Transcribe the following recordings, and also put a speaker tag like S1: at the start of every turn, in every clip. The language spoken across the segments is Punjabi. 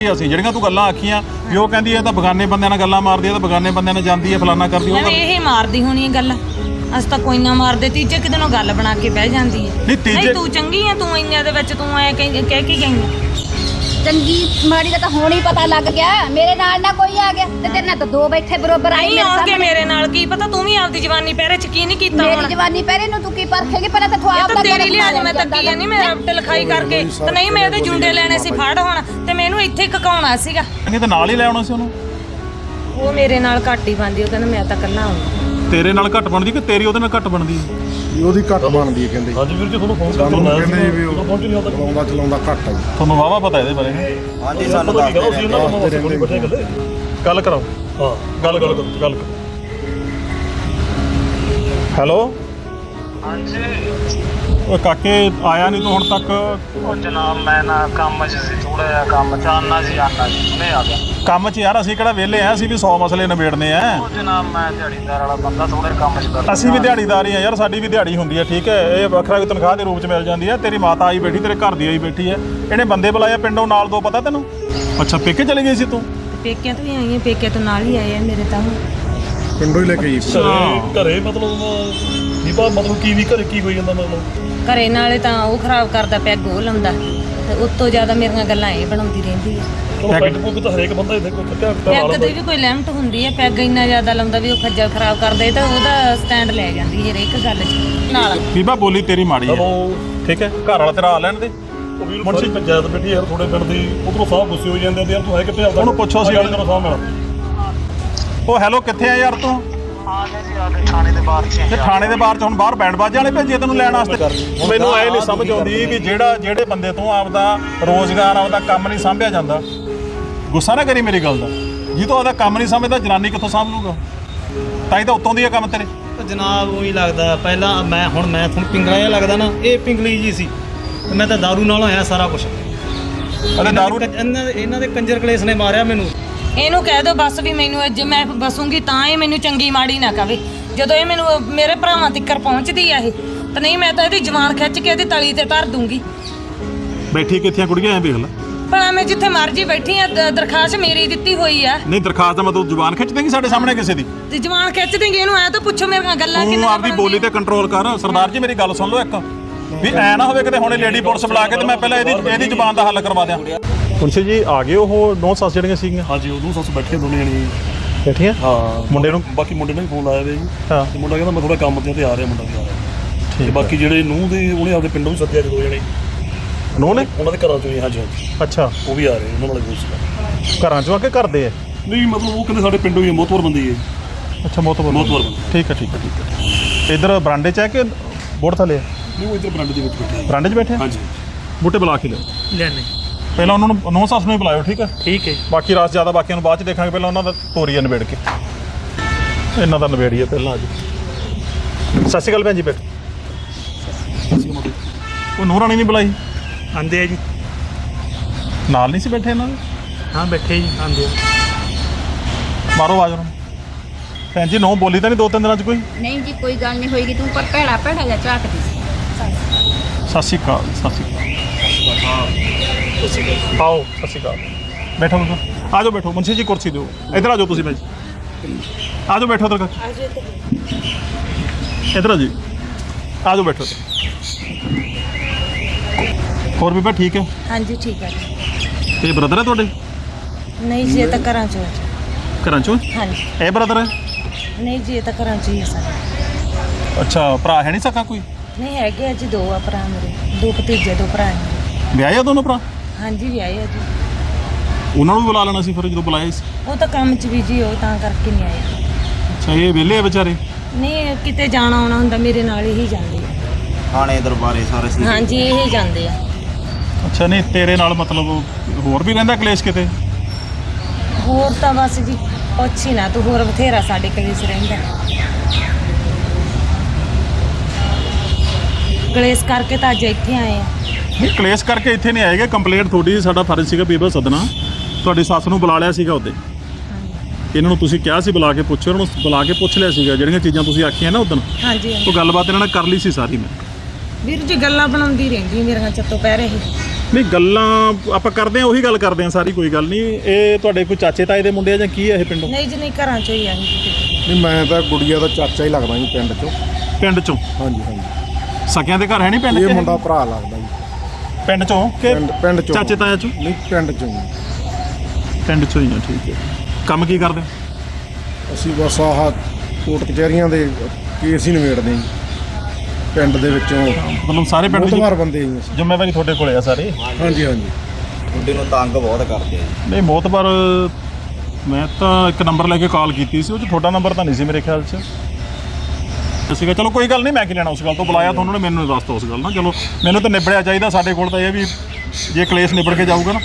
S1: ਇਹ ਅਸੀਂ ਜਿਹੜੀਆਂ ਤੂੰ ਗੱਲਾਂ ਆਖੀਆਂ ਵੀ ਉਹ ਕਹਿੰਦੀ ਇਹ ਤਾਂ ਬਗਾਨੇ ਬੰਦਿਆਂ ਨਾਲ ਗੱਲਾਂ ਮਾਰਦੀ ਹੈ ਤਾਂ ਬਗਾਨੇ ਬੰਦਿਆਂ ਨਾਲ ਜਾਂਦੀ ਹੈ ਫਲਾਨਾ ਕਰਦੀ ਉਹ ਕਰ-
S2: ਇਹ ਮਾਰਦੀ ਹੋਣੀ ਹੈ ਗੱਲ ਅਸੀਂ ਤਾਂ ਕੋਈ ਨਾ ਮਾਰਦੇ ਤੀਜੇ ਕਿਤੇ ਨੂੰ ਗੱਲ ਬਣਾ ਕੇ ਬਹਿ ਜਾਂਦੀ ਹੈ
S1: ਨਹੀਂ, ਤੀਜੇ-
S2: ਤੂੰ ਚੰਗੀ ਆ ਤੂੰ ਇੰਨਿਆਂ ਦੇ ਵਿੱਚ ਤੂੰ ਐ ਕਹਿ ਕਹਿ ਕੇ ਗਈ ਆ।
S3: ਚੰਗੀ ਮਾੜੀ ਦਾ ਤਾਂ ਹੁਣ ਹੀ ਪਤਾ ਲੱਗ ਗਿਆ। ਮੇਰੇ ਨਾਲ ਨਾ ਕੋਈ ਆ ਗਿਆ ਤੇ ਤੇਰੇ ਨਾਲ ਤਾਂ ਦੋ ਬੈਠੇ ਬਰੋਬਰ ਆਈ
S2: ਨਹੀਂ ਆਉਣਗੇ ਮੇਰੇ ਨਾਲ ਕੀ ਪਤਾ ਤੂੰ ਵੀ ਆਪਦੀ ਜਵਾਨੀ ਪਹਿਰੇ ਚ ਕੀ ਨਹੀਂ ਕੀਤਾ
S3: ਮੇਰੀ
S2: ਹੁਣ।
S3: ਜਵਾਨੀ ਪਹਿਰੇ ਨੂੰ ਤੂੰ ਕੀ ਪਰਖੇਗੀ? ਪਹਿਲਾਂ ਤਾਂ ਤੂੰ
S2: ਇਹ
S3: ਆਪ
S2: ਤਾਂ
S3: ਦਾ
S2: ਤੇਰੀ ਲਿਹਾਜ਼ ਮੈਂ ਤਾਂ ਕੀ ਨਹੀਂ ਮੈਂ ਰੱਬ ਤੇ ਲਿਖਾਈ ਕਰਕੇ। ਤੇ ਨਹੀਂ ਮੈਂ ਇਹਦੇ ਜੁੰਡੇ ਲੈਣੇ ਸੀ ਫੜ ਹੁਣ। ਤੇ ਮੈਨੂੰ ਇੱਥੇ ਕਕਾਉਣਾ ਸੀਗਾ।
S1: ਨਹੀਂ ਤਾਂ ਨਾਲ ਹੀ ਲੈ ਆਉਣਾ ਸੀ ਉਹਨੂੰ?
S2: ਉਹ ਮੇਰੇ ਨਾਲ ਘੱਟ ਹੀ ਬੰਦੀ ਉਹ ਕਹਿੰਦਾ ਮੈਂ ਤਾਂ ਕੱਲਾ ਆਉਂਗਾ
S1: ਤੇਰੇ ਨਾਲ ਘੱਟ ਬਣਦੀ ਕਿ ਤੇਰੀ ਉਹਦੇ ਨਾਲ ਘੱਟ ਬਣਦੀ? ਹੈ?
S4: ਵੀ ਉਹਦੀ ਘੱਟ ਬਣਦੀ ਹੈ ਕਹਿੰਦੇ।
S5: ਹਾਂਜੀ ਵੀਰ ਜੀ ਤੁਹਾਨੂੰ ਫੋਨ
S4: ਸਾਨੂੰ
S5: ਕਰਨਾ
S4: ਕਹਿੰਦੇ ਜੀ ਵੀ ਉਹ
S5: ਪਹੁੰਚ ਨਹੀਂ ਹੁੰਦਾ
S4: ਚਲਾਉਂਦਾ ਚਲਾਉਂਦਾ ਘੱਟ ਆ ਜੀ
S1: ਤੁਹਾਨੂੰ ਵਾਵਾ ਪਤਾ ਇਹਦੇ ਬਾਰੇ।
S4: ਹਾਂਜੀ
S5: ਪਤਾ ਕੀ ਕਰੋ ਸੀ ਉਹਨਾਂ ਨੂੰ
S4: ਦੱਸਦੇ
S5: ਥੋੜੀ ਬੈਠੇ ਗੱਲੇ
S1: ਗੱਲ ਕਰਾਓ।
S5: ਹਾਂ
S1: ਗੱਲ ਗੱਲ ਕਰੋ ਗੱਲ ਕਰੋ। ਹੈਲੋ?
S6: ਹਾਂਜੀ।
S1: ਉਹ ਕਾਕੇ ਆਇਆ ਨਹੀਂ ਤੂੰ ਹੁਣ ਤੱਕ?
S6: ਉਹ ਜਨਾਬ ਮੈਂ ਨਾ ਕੰਮ 'ਚ ਸੀ ਥੋੜਾ ਜਿਹਾ ਕੰਮ 'ਚ ਆਨਾ ਸੀ ਆਨਾ ਸੀ ਹੁਣੇ ਆ ਗਿਆ।
S1: ਕੰਮ 'ਚ ਯਾਰ ਅਸੀਂ ਕਿਹੜਾ ਵਿਹਲੇ ਆ ਅਸੀਂ ਵੀ 100 ਮਸਲੇ ਨਿਬੇੜਨੇ ਆ।
S6: ਉਹ ਜਨਾਬ ਮੈਂ ਦਿਹਾੜੀਦਾਰ ਵਾਲਾ ਬੰਦਾ ਥੋੜੇ ਕੰਮ 'ਚ ਕਰ
S1: ਅਸੀਂ ਵੀ ਦਿਹਾੜੀਦਾਰ ਹੀ ਆ ਯਾਰ ਸਾਡੀ ਵੀ ਦਿਹਾੜੀ ਹੁੰਦੀ ਹੈ ਠੀਕ ਹੈ? ਇਹ ਵੱਖਰਾ ਵੀ ਤਨਖਾਹ ਦੇ ਰੂਪ 'ਚ ਮਿਲ ਜਾਂਦੀ ਹੈ ਤੇਰੀ ਮਾਤਾ ਆਈ ਬੈਠੀ ਤੇਰੇ ਘਰ ਦੀ ਆਈ ਬੈਠੀ ਹੈ ਇਹਨੇ ਬੰਦੇ ਬੁਲਾਏ ਪਿੰਡੋਂ ਨਾਲ ਦੋ ਪਤਾ ਤੈਨੂੰ? ਅੱਛਾ ਪੇਕੇ ਚਲੇ ਗਈ ਸੀ ਤੂੰ?
S2: ਪੇਕਿਆਂ ਤੋਂ ਵੀ ਆਈਆਂ ਪੇਕਿਆਂ ਤੋਂ ਨਾਲ ਹੀ ਆਏ ਆ ਮੇਰੇ ਤਾਂ
S4: ਪਿੰਡੋਂ ਹੀ ਲੈ ਕੇ ਜੀ
S5: ਘਰੇ ਘਰੇ ਮਤਲਬ ਨਹੀਂ ਬਾ ਮਤਲਬ ਕੀ ਵੀ ਘਰੇ ਕੀ ਹੋਈ ਜਾਂਦਾ ਮਤਲਬ?
S2: ਘਰੇ ਨਾਲੇ ਤਾਂ ਉਹ ਖਰਾਬ ਕਰਦਾ ਪਿਆ ਗੋਲ ਲਾਉਂਦਾ। ਤੇ ਉਤੋਂ ਜ਼ਿਆਦਾ ਮੇਰੀਆਂ ਗੱਲਾਂ ਇਹ ਬਣਾਉਂਦੀ ਰਹਿੰਦੀ ਹੈ
S5: ਚਲੋ ਪੈਗ ਪੁੱਗ ਤਾਂ ਹਰੇਕ ਬੰਦਾ ਇਹਦੇ ਕੋਈ ਕੱਟਿਆ
S2: ਪੈਗ ਦੀ ਵੀ ਕੋਈ ਲਿਮਟ ਹੁੰਦੀ ਹੈ ਪੈਗ ਇੰਨਾ ਜ਼ਿਆਦਾ ਲਾਉਂਦਾ ਵੀ ਉਹ ਖੱਜਲ ਖਰਾਬ ਕਰਦਾ ਇਹ ਤਾਂ ਉਹਦਾ ਸਟੈਂਡ ਲੈ ਜਾਂਦੀ ਹੈ ਹਰੇਕ ਗੱਲ 'ਚ ਨਾਲ।
S1: ਬੀਬਾ ਬੋਲੀ ਤੇਰੀ ਮਾੜੀ ਹੈ ਠੀਕ ਹੈ ਘਰ ਵਾਲਾ ਤੇਰਾ ਆ ਲੈਣ ਦੇ।
S5: ਉਹ ਵੀਰ ਮੁੰਸ਼ੀ। ਪੰਚਾਇਤ ਬੈਠੀ ਯਾਰ ਥੋੜੇ ਪਿੰਡ ਦੀ ਉਧਰੋਂ ਸਾਹ ਗੁੱਸੇ ਹੋ ਜਾਂਦੇ ਆ ਤੇ ਯਾਰ ਤੂੰ ਹੈ ਕਿੱਥੇ ਆਉਂਦਾ
S1: ਉਹਨੂੰ ਪੁੱਛੋ ਅਸੀਂ
S5: ਵਾਲੇ ਸਾਹ ਮਿਲ
S1: ਉਹ ਹੈਲੋ ਕਿੱਥੇ ਆ ਯਾਰ ਤੂੰ?
S6: ਆ ਗਏ ਜੀ ਆ ਕੇ ਥਾਣੇ ਦੇ ਬਾਹਰ 'ਚ
S1: ਤੇ ਥਾਣੇ ਦੇ ਬਾਹਰ ਚ ਹੁਣ ਬਾਹਰ ਬੈਂਡ ਬਾਜੇ ਵਾਲੇ ਭੇਜੇ ਤੈਨੂੰ ਲੈਣ ਵਾਸਤੇ? ਮੈਨੂੰ ਐ ਨਹੀਂ ਸਮਝ ਆਉਂਦੀ ਵੀ ਜਿਹੜਾ ਜਿਹੜੇ ਬੰਦੇ ਤੋਂ ਆਪਦਾ ਰੋਜ਼ਗਾਰ ਆਪਦਾ ਕੰਮ ਨਹੀਂ ਸੰਭਿਆ ਜਾਂਦਾ। ਗੁੱਸਾ ਨਾ ਕਰੀ ਮੇਰੀ ਗੱਲ ਦਾ। ਜੀ ਤੋਂ ਆਪਦਾ ਕੰਮ ਨਹੀਂ ਸਮਝਦਾ ਜਨਾਨੀ ਕਿੱਥੋਂ ਸੰਭ ਲੂਗਾ ਤਾਂ ਹੀ ਤਾਂ ਉੱਤੋਂ ਦੀ ਆ ਕੰਮ ਤੇਰੇ।
S7: ਜਨਾਬ ਉਹੀ ਲੱਗਦਾ। ਪਹਿਲਾਂ ਮੈਂ ਹੁਣ ਮੈਂ ਤੁਹਾਨੂੰ ਪਿੰਗਲਾ ਜਿਹਾ ਲੱਗਦਾ ਨਾ ਇਹ ਪਿੰਗਲੀ ਜੀ ਸੀ। ਮੈਂ ਤਾਂ दारू ਨਾਲ ਹੋਇਆ ਸਾਰਾ ਕੁਝ
S1: ਅਰੇ ਦਾਰੂ
S7: ਇਹਨਾਂ ਦੇ ਕੰਜਰ ਕਲੇਸ਼ ਨੇ ਮਾਰਿਆ ਮੈਨੂੰ।
S2: ਇਹਨੂੰ ਕਹਿ ਦੋ ਬਸ ਵੀ ਮੈਨੂੰ ਅੱਜ ਮੈਂ ਬਸੂੰਗੀ ਤਾਂ ਇਹ ਮੈਨੂੰ ਚੰਗੀ ਮਾੜੀ ਨਾ ਕਵੇ। ਜਦੋਂ ਇਹ ਮੈਨੂੰ ਮੇਰੇ ਭਰਾਵਾਂ ਤੱਕਰ ਪਹੁੰਚਦੀ ਆ ਇਹ ਤਾਂ ਨਹੀਂ ਮੈਂ ਤਾਂ ਇਹਦੀ ਜਵਾਨ ਖਿੱਚ ਕੇ ਇਹਦੀ ਤਲੀ ਤੇ ਧਰ ਦੂੰਗੀ।
S1: ਬੈਠੀ ਕਿੱਥੀਆਂ ਕੁੜੀਆਂ ਐ ਵੇਖ ਲੈ।
S2: ਭਲਾ ਮੈਂ ਜਿੱਥੇ ਮਰਜ਼ੀ ਬੈਠੀ ਆ ਦ- ਦਰਖਾਸਤ ਮੇਰੀ ਦਿੱਤੀ ਹੋਈ ਆ।
S1: ਨਹੀਂ ਦਰਖਾਸਤ ਦਾ ਮਤਲਬ ਜ਼ੁਬਾਨ ਖਿੱਚ ਦੇਂਗੀ ਸਾਡੇ ਸਾਹਮਣੇ ਕਿਸੇ ਦੀ।
S2: ਤੇ ਜਵਾਨ ਖਿੱਚ ਦੇਂਗੇ ਇਹਨੂੰ ਐ ਤਾਂ ਪੁੱਛੋ ਮੇਰੀਆਂ ਗੱਲਾਂ
S1: ਤੂੰ ਆਪਦੀ ਬੋਲੀ ਤੇ ਕੰਟਰੋਲ ਕਰ। ਸਰਦਾਰ ਜੀ ਮੇਰੀ ਗੱਲ ਸੁਣ ਲਓ ਇੱਕ। ਵੀ ਐ ਨਾ ਹੋਵੇ ਕਿਤੇ ਹੁਣੇ ਲੇਡੀ ਪੁਲਿਸ ਬੁਲਾ ਕੇ ਤੇ ਮੈਂ ਪਹਿਲਾਂ ਇਹਦੀ ਇਹਦੀ ਜ਼ੁਬਾਨ ਦਾ ਹੱਲ ਕਰਵਾ ਦਿਆਂ। ਮੁੰਸ਼ੀ ਜੀ ਆ ਗਏ ਉਹ ਨੌ ਸੱਸ ਜਿਹੜੀਆਂ ਸੀਗੀਆਂ?
S5: ਹਾਂਜੀ ਉਦੋਂ ਸੱਸ ਬੈਠੇ ਦੋਨੇ ਜਣੇ
S1: ਬੈਠੀਆਂ?
S5: ਹਾਂ
S1: ਮੁੰਡੇ ਨੂੰ?
S5: ਬਾਕੀ ਮੁੰਡੇ ਨੇ ਫੋਨ ਲਾਇਆ ਵੇ ਜੀ।
S1: ਹਾਂ।
S5: ਤੇ ਮੁੰਡਾ ਕਹਿੰਦਾ ਮੈਂ ਥੋੜਾ ਕੰਮ ਤੇ ਆ ਤੇ ਆ ਰਿਹਾ ਮੁੰਡਾ ਵੀ ਆ। ਰਿਹਾ ਤੇ ਬਾਕੀ ਜਿਹੜੇ ਨੂੰਹ ਦੇ ਉਹਨੇ ਆਪਦੇ ਪਿੰਡੋਂ ਵੀ ਸੱਦਿਆ ਦੋ ਜਣੇ।
S1: ਨੋ ਨੇ?
S5: ਉਹਨਾਂ ਦੇ ਘਰਾਂ ਚੋਂ ਹੀ ਹਾਂਜੀ ਹਾਂਜੀ।
S1: ਅੱਛਾ।
S5: ਉਹ ਵੀ ਆ ਰਹੇ ਉਹਨਾਂ ਨਾਲ ਕੋਈ ਸੀਗਾ
S1: ਘਰਾਂ ਚੋਂ ਆ ਕੇ ਕਰਦੇ ਆ?
S5: ਨਹੀਂ ਮਤਲਬ ਉਹ ਕਹਿੰਦੇ ਸਾਡੇ ਪਿੰਡੋਂ ਹੀ ਮੋਤਵਰ ਬੰਦੇ ਹੀ।
S1: ਅੱਛਾ ਮੋਤਬਰ
S5: ਬੰਦੇ।
S1: ਠੀਕ ਹੈ ਠੀਕ ਹੈ ਠੀਕ ਹੈ ਇਧਰ ਬਰਾਂਡੇ ਚ ਹੈ ਕਿ ਬੋਰਡ ਥੱਲੇ ਆ?
S5: ਨਹੀਂ ਉਹ ਇੱਧਰ ਬਰਾਂਡੇ ਦੇ ਵਿੱਚ ਬੈਠੇ।
S1: ਬਰਾਂਡੇ 'ਚ ਬੈਠੇ?
S5: ਹਾਂਜੀ
S1: ਬੂਟੇ ਬੁਲਾ ਕੇ ਲਿਓ
S7: ਲੈਣੇ
S1: ਪਹਿਲਾਂ ਉਹਨਾਂ ਨੂੰ ਨੌ ਸੱਸ ਨੂੰ ਹੀ ਬੁਲਾਇਓ ਠੀਕ ਹੈ?
S7: ਠੀਕ ਹੈ
S1: ਬਾਕੀ ਰਾਸ ਜ਼ਿਆਦਾ ਬਾਕੀਆਂ ਨੂੰ ਬਾਅਦ ਚ ਦੇਖਾਂਗੇ ਪਹਿਲਾਂ ਉਹਨਾਂ ਦਾ ਤੋਰੀਆ ਨਿਬੇੜ ਕੇ। ਇਹਨਾਂ ਦਾ ਨਿਬੇੜੀਏ ਪਹਿਲਾਂ ਅੱਜ। ਸਤਿ ਸ਼੍ਰੀ ਅਕਾਲ ਭੈਣ ਜੀ ਬੇਟ ਉਹ ਨੂਰਾਣੀ ਨਹੀਂ ਬੁਲਾਈ?
S7: ਆਂਦੇ ਆ ਜੀ।
S1: ਨਾਲ ਨਹੀਂ ਸੀ ਬੈਠੇ ਇਹਨਾਂ ਦੇ?
S7: ਹਾਂ ਬੈਠੇ ਜੀ ਆਂਦੇ ਆ।
S1: ਮਾਰੋ ਆਵਾਜ਼ ਉਹਨਾਂ। ਨੂੰ ਭੈਣ ਜੀ ਨੋ ਬੋਲੀ ਤਾਂ ਨਹੀਂ ਦੋ ਤਿੰਨ ਦਿਨਾਂ ਚ ਕੋਈ?
S3: ਨਹੀਂ ਜੀ ਕੋਈ ਗੱਲ ਨਹੀਂ ਹੋਏਗੀ। ਤੂੰ ਪਰ ਭੈੜਾ ਭੈੜਾ ਜਿਹਾ ਝਾਕਦੀ। ਸੀ
S1: ਸਤਿ ਸ਼੍ਰੀ ਅਕਾਲ ਸਤਿ ਸ਼੍ਰੀ ਅਕਾਲ। ਆਓ ਸਤਿ ਸ਼੍ਰੀ ਅਕਾਲ। ਬੈਠੋ ਬੈਠੋ। ਆ ਜਾਓ ਬੈਠੋ। ਮੁੰਸ਼ੀ ਜੀ ਕੁਰਸੀ ਦਿਓ। ਇੱਧਰ ਆ ਜਾਓ ਤੁਸੀਂ ਭਾਈ ਆ ਜਾਓ ਬੈਠੋ ਇੱਧਰ। ਇੱਧਰ। ਆ ਜੀ। ਆ ਜਾਓ ਬੈਠੋ। ਹੋਰ ਵੀ ਬਾ ਠੀਕ ਹੈ?
S2: ਹਾਂਜੀ ਠੀਕ ਹੈ। ਜੀ
S1: ਤੇ ਬ੍ਰਦਰ ਹੈ ਤੁਹਾਡੇ?
S2: ਨਹੀਂ ਜੀ ਇਹ ਤਾਂ ਘਰਾਂ ਚੋਂ ਆ।
S1: ਘਰਾਂ ਚੋਂ?
S2: ਹਾਂਜੀ।
S1: ਇਹ ਬ੍ਰਦਰ ਹੈ?
S2: ਨਹੀਂ ਜੀ ਇਹ ਤਾਂ ਘਰਾਂ ਚ ਹੀ ਆ ਸਾਰੇ।
S1: ਅੱਛਾ ਭਰਾ ਹੈ ਨਹੀਂ ਸਕਾ ਕੋਈ?
S2: ਨਹੀਂ ਹੈਗੇ ਆ ਜੀ ਦੋ ਆ ਭਰਾ ਮੇਰੇ। ਦੋ ਭਤੀਜੇ ਦੋ ਭਰਾ ਨੇ।
S1: ਵਿਆਹਿਆ ਦੋਨੋਂ ਭਰਾ?
S2: ਹਾਂਜੀ ਵਿਆਹੇ ਆ ਜੀ।
S1: ਉਹਨਾਂ ਨੂੰ ਵੀ ਬੁਲਾ ਲੈਣਾ ਸੀ ਫਿਰ ਜਦੋਂ ਬੁਲਾਇਆ ਸੀ?
S2: ਉਹ ਤਾਂ ਕੰਮ 'ਚ ਬਿਜ਼ੀ ਹੋ ਤਾਂ ਕਰਕੇ ਨਹੀਂ ਆਏ।
S1: ਅੱਛਾ ਇਹ ਵਿਹਲੇ ਆ ਵਿਚਾਰੇ?
S2: ਨਹੀਂ ਕਿਤੇ ਜਾਣਾ ਆਉਣਾ ਹੁੰਦਾ ਮੇਰੇ ਨਾਲ ਹੀ ਜਾਂਦੇ ਆ।
S8: ਥਾਣੇ ਦਰਬਾਰੇ ਸਾਰੇ ਸੀ।
S2: ਹਾਂਜੀ ਇਹ ਹੀ ਜਾਂਦੇ ਆ।
S1: ਅੱਛਾ ਨਹੀਂ ਤੇਰੇ ਨਾਲ ਮਤਲਬ ਹੋਰ ਵੀ ਰਹਿੰਦਾ ਕਲੇਸ਼ ਕਿਤੇ?
S2: ਹੋਰ ਤਾਂ ਬਸ ਜੀ ਪੁੱਛ ਹੀ ਨਾ ਤੂੰ ਹੋਰ ਬਥੇਰਾ ਸਾਡੇ ਕਲੇਸ਼ ਰਹਿੰਦਾ। ਕਲੇਸ਼ ਕਰਕੇ ਤਾਂ ਅੱਜ ਇੱਥੇ ਆਏ ਆ।
S1: ਨਹੀਂ ਕਲੇਸ਼ ਕਰਕੇ ਇੱਥੇ ਨਹੀਂ ਆਏਗੇ। ਕੰਪਲੇਂਟ ਤੁਹਾਡੀ ਸਾਡਾ ਫਰਜ਼ ਸੀਗਾ ਬੀਬਾ ਸਦਨਾ ਤੁਹਾਡੀ ਸੱਸ ਨੂੰ ਬੁਲਾ ਲਿਆ ਸੀਗਾ ਉਹਦੇ। ਇਹਨਾਂ ਨੂੰ ਤੁਸੀਂ ਕਿਹਾ ਸੀ ਬੁਲਾ ਕੇ ਪੁੱਛੋ ਇਹਨਾਂ ਨੂੰ ਬੁਲਾ ਕੇ ਪੁੱਛ ਲਿਆ ਸੀਗਾ। ਜਿਹੜੀਆਂ ਚੀਜ਼ਾਂ ਤੁਸੀਂ ਆਖੀਆਂ ਨਾ ਉਦੋਂ
S2: ਹਾਂਜੀ ਹਾਂਜੀ।
S1: ਉਹ ਗੱਲਬਾਤ ਇਹਨਾਂ ਨਾਲ ਕਰ ਲਈ ਸੀ ਸਾਰੀ ਮੈਂ।
S2: ਵੀਰ ਜੀ ਗੱਲਾਂ ਬਣਾਉਂਦੀ ਰਹਿੰਦੀ ਮੇਰੀਆਂ ਚੱਤੋ ਪੈ ਰਹੀ।
S1: ਨਹੀਂ ਗੱਲਾਂ ਆਪਾਂ ਕਰਦੇ ਆ ਉਹੀ ਗੱਲ ਕਰਦੇ ਆ ਸਾਰੀ ਕੋਈ ਗੱਲ ਨਹੀਂ। ਇਹ ਤੁਹਾਡੇ ਕੋਈ ਚਾਚੇ ਤਾਏ ਦੇ ਮੁੰਡੇ ਆ ਜਾਂ ਕੀ ਆ ਇਹ ਪਿੰਡੋਂ?
S2: ਨਹੀਂ ਜੀ ਨਹੀਂ ਘਰਾਂ ਚੋਂ ਹੀ ਆਹੀ
S4: ਨਹੀਂ ਮੈਂ ਤਾਂ ਗੁੜੀਆ ਦਾ ਚਾਚਾ ਹੀ ਲੱਗਦਾ ਜੀ ਪਿੰਡ ਚੋਂ।
S1: ਪਿੰਡ ਚੋਂ?
S4: ਹਾਂਜੀ ਹਾਂਜੀ।
S1: ਸਕਿਆਂ ਦੇ ਘਰ ਹੈ ਨਹੀਂ ਪਿੰਡ
S4: ਇਹ? ਮੁੰਡਾ ਭਰਾ ਲੱਗਦਾ।
S1: ਪਿੰਡ ਚੋਂ ਕਿ
S4: ਪਿੰਡ ਪਿੰਡ ਚੋਂ।
S1: ਚਾਚੇ ਤਾਇਆ ਚੋਂ?
S4: ਨਹੀਂ ਪਿੰਡ ਚੋਂ।
S1: ਪਿੰਡ ਚੋਂ ਹੀ ਆ ਠੀਕ ਹੈ। ਕੰਮ ਕੀ ਕਰਦੇ?
S4: ਅਸੀਂ ਬਸ ਆਹ ਕੋਰਟ ਕਚਹਿਰੀਆਂ ਦੇ ਕੇਸ ਹੀ ਨਿਬੇੜਦੇ ਜੀ। ਪਿੰਡ ਦੇ ਵਿੱਚੋਂ
S1: ਮਤਲਬ ਸਾਰੇ ਪਿੰਡ ਦੀ
S4: ਵਾਰ ਬੰਦੇ ਜੀ ਅਸੀਂ।
S1: ਜ਼ਿੰਮੇਵਾਰੀ ਤੁਹਾਡੇ ਕੋਲੇ ਆ ਸਾਰੇ?
S4: ਹਾਂਜੀ ਹਾਂਜੀ।
S8: ਮੁੰਡੇ ਨੂੰ ਤੰਗ ਬਹੁਤ ਕਰਦੇ ਆ ਜੀ।
S1: ਨਹੀਂ ਮੋਤਬਰ ਮੈਂ ਤਾਂ ਇੱਕ ਨੰਬਰ ਲੈ ਕੇ ਕਾਲ ਕੀਤੀ ਸੀ ਉਹ 'ਚ ਤੁਹਾਡਾ ਨੰਬਰ ਤਾਂ ਨਹੀਂ ਸੀ ਮੇਰੇ ਖਿਆਲ 'ਚ। ਸੀਗਾ ਚਲੋ ਕੋਈ ਗੱਲ ਨਹੀਂ ਮੈਂ ਕੀ ਲੈਣਾ ਉਸ ਗੱਲ ਤੋਂ ਬੁਲਾਇਆ ਤੁਹਾਨੂੰ ਨੇ ਮੈਨੂੰ ਦੱਸਤਾ ਉਸ ਗੱਲ ਨਾਲ। ਚਲੋ ਮੈਨੂੰ ਤਾਂ ਨਿਬੜਿਆ ਚਾਹੀਦਾ ਸਾਡੇ ਕੋਲ ਤਾਂ ਇਹ ਵੀ ਜੇ ਕਲੇਸ਼ ਨਿਬੜ ਕੇ ਜਾਊਗਾ ਨਾ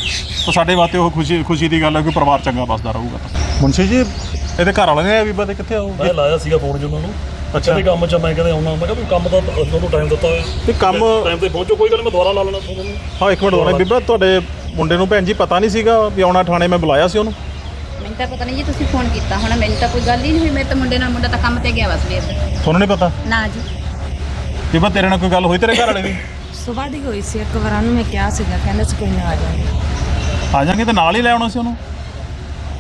S1: ਤਾਂ ਸਾਡੇ ਵਾਸਤੇ ਉਹ ਖੁਸ਼ੀ ਖੁਸ਼ੀ ਦੀ ਗੱਲ ਹੈ ਕਿ ਪਰਿਵਾਰ ਚੰਗਾ ਬਸਦਾ ਰਹੂਗਾ। ਮੁੰਸ਼ੀ ਜੀ ਇਹਦੇ ਘਰ ਵਾਲੇ ਨੇ ਬੀਬਾ ਦੇ ਕਿੱਥੇ ਆਉ
S5: ਮੈਂ ਲਾਇਆ ਸੀਗਾ ਫੋਨ ਜੀ ਉਹਨਾਂ ਨੂੰ। ਅੱਛਾ। ਤੇ ਕੰਮ ਚ ਮੈਂ ਕਹਿੰਦੇ ਆਉਣਾ ਮੈਂ ਕਿਹਾ ਵੀ ਕੰਮ ਦਾ ਤੁਹਾਨੂੰ ਟਾਈਮ ਦਿੱਤਾ ਹੋਇਆ।
S1: ਤੇ ਕੰਮ
S5: ਟਾਈਮ ਤੇ ਪਹੁੰਚੋ ਕੋਈ ਗੱਲ ਮੈਂ ਦੁਬਾਰਾ ਲਾ ਲੈਣਾ ਤੁਹਾਨੂੰ
S1: ਹਾਂ ਇੱਕ ਮਿੰਟ ਹੋਣਾ ਬੀਬਾ ਤੁਹਾਡੇ ਮੁੰਡੇ ਨੂੰ ਭੈਣ ਜੀ ਪਤਾ ਨਹੀਂ ਸੀਗਾ ਵੀ ਆਉਣਾ ਥਾਣੇ ਮੈਂ ਬੁਲਾਇਆ ਸੀ ਉਹਨੂੰ।
S3: ਮੈਨੂੰ ਤਾਂ ਪਤਾ ਨਹੀਂ ਜੀ ਤੁਸੀਂ ਫੋਨ ਕੀਤਾ ਹੁਣ ਮੈਨੂੰ ਤਾਂ ਕੋਈ ਗੱਲ ਹੀ ਨਹੀਂ ਹੋਈ ਮੇਰੇ ਤਾਂ ਮੁੰਡੇ ਨਾਲ ਮੁੰਡਾ ਤਾਂ ਕੰਮ ਤੇ ਗਿਆ ਵਾ ਸਵੇਰ ਦਾ।
S1: ਤੁਹਾਨੂੰ ਨਹੀਂ ਪਤਾ?
S3: ਨਾ ਜੀ।
S1: ਬੀਬਾ ਤੇਰੇ ਨਾਲ ਕੋਈ ਗੱਲ ਹੋਈ ਤੇਰੇ ਘਰ ਵਾਲੇ ਦੀ?
S2: ਸਵੇਰ ਦੀ ਹੋਈ ਸੀ ਇੱਕ ਵਾਰ ਉਹਨੂੰ ਮੈਂ ਕਿਹਾ ਸੀਗਾ ਕਹਿੰਦਾ ਸੀ ਕੋਈ ਨਾ ਆ ਜਾਵਾਂਗੇ
S1: ਆ ਜਾਾਂਗੇ ਤੇ ਨਾਲ ਹੀ ਲੈ ਆਉਣਾ ਸੀ ਉਹਨੂੰ?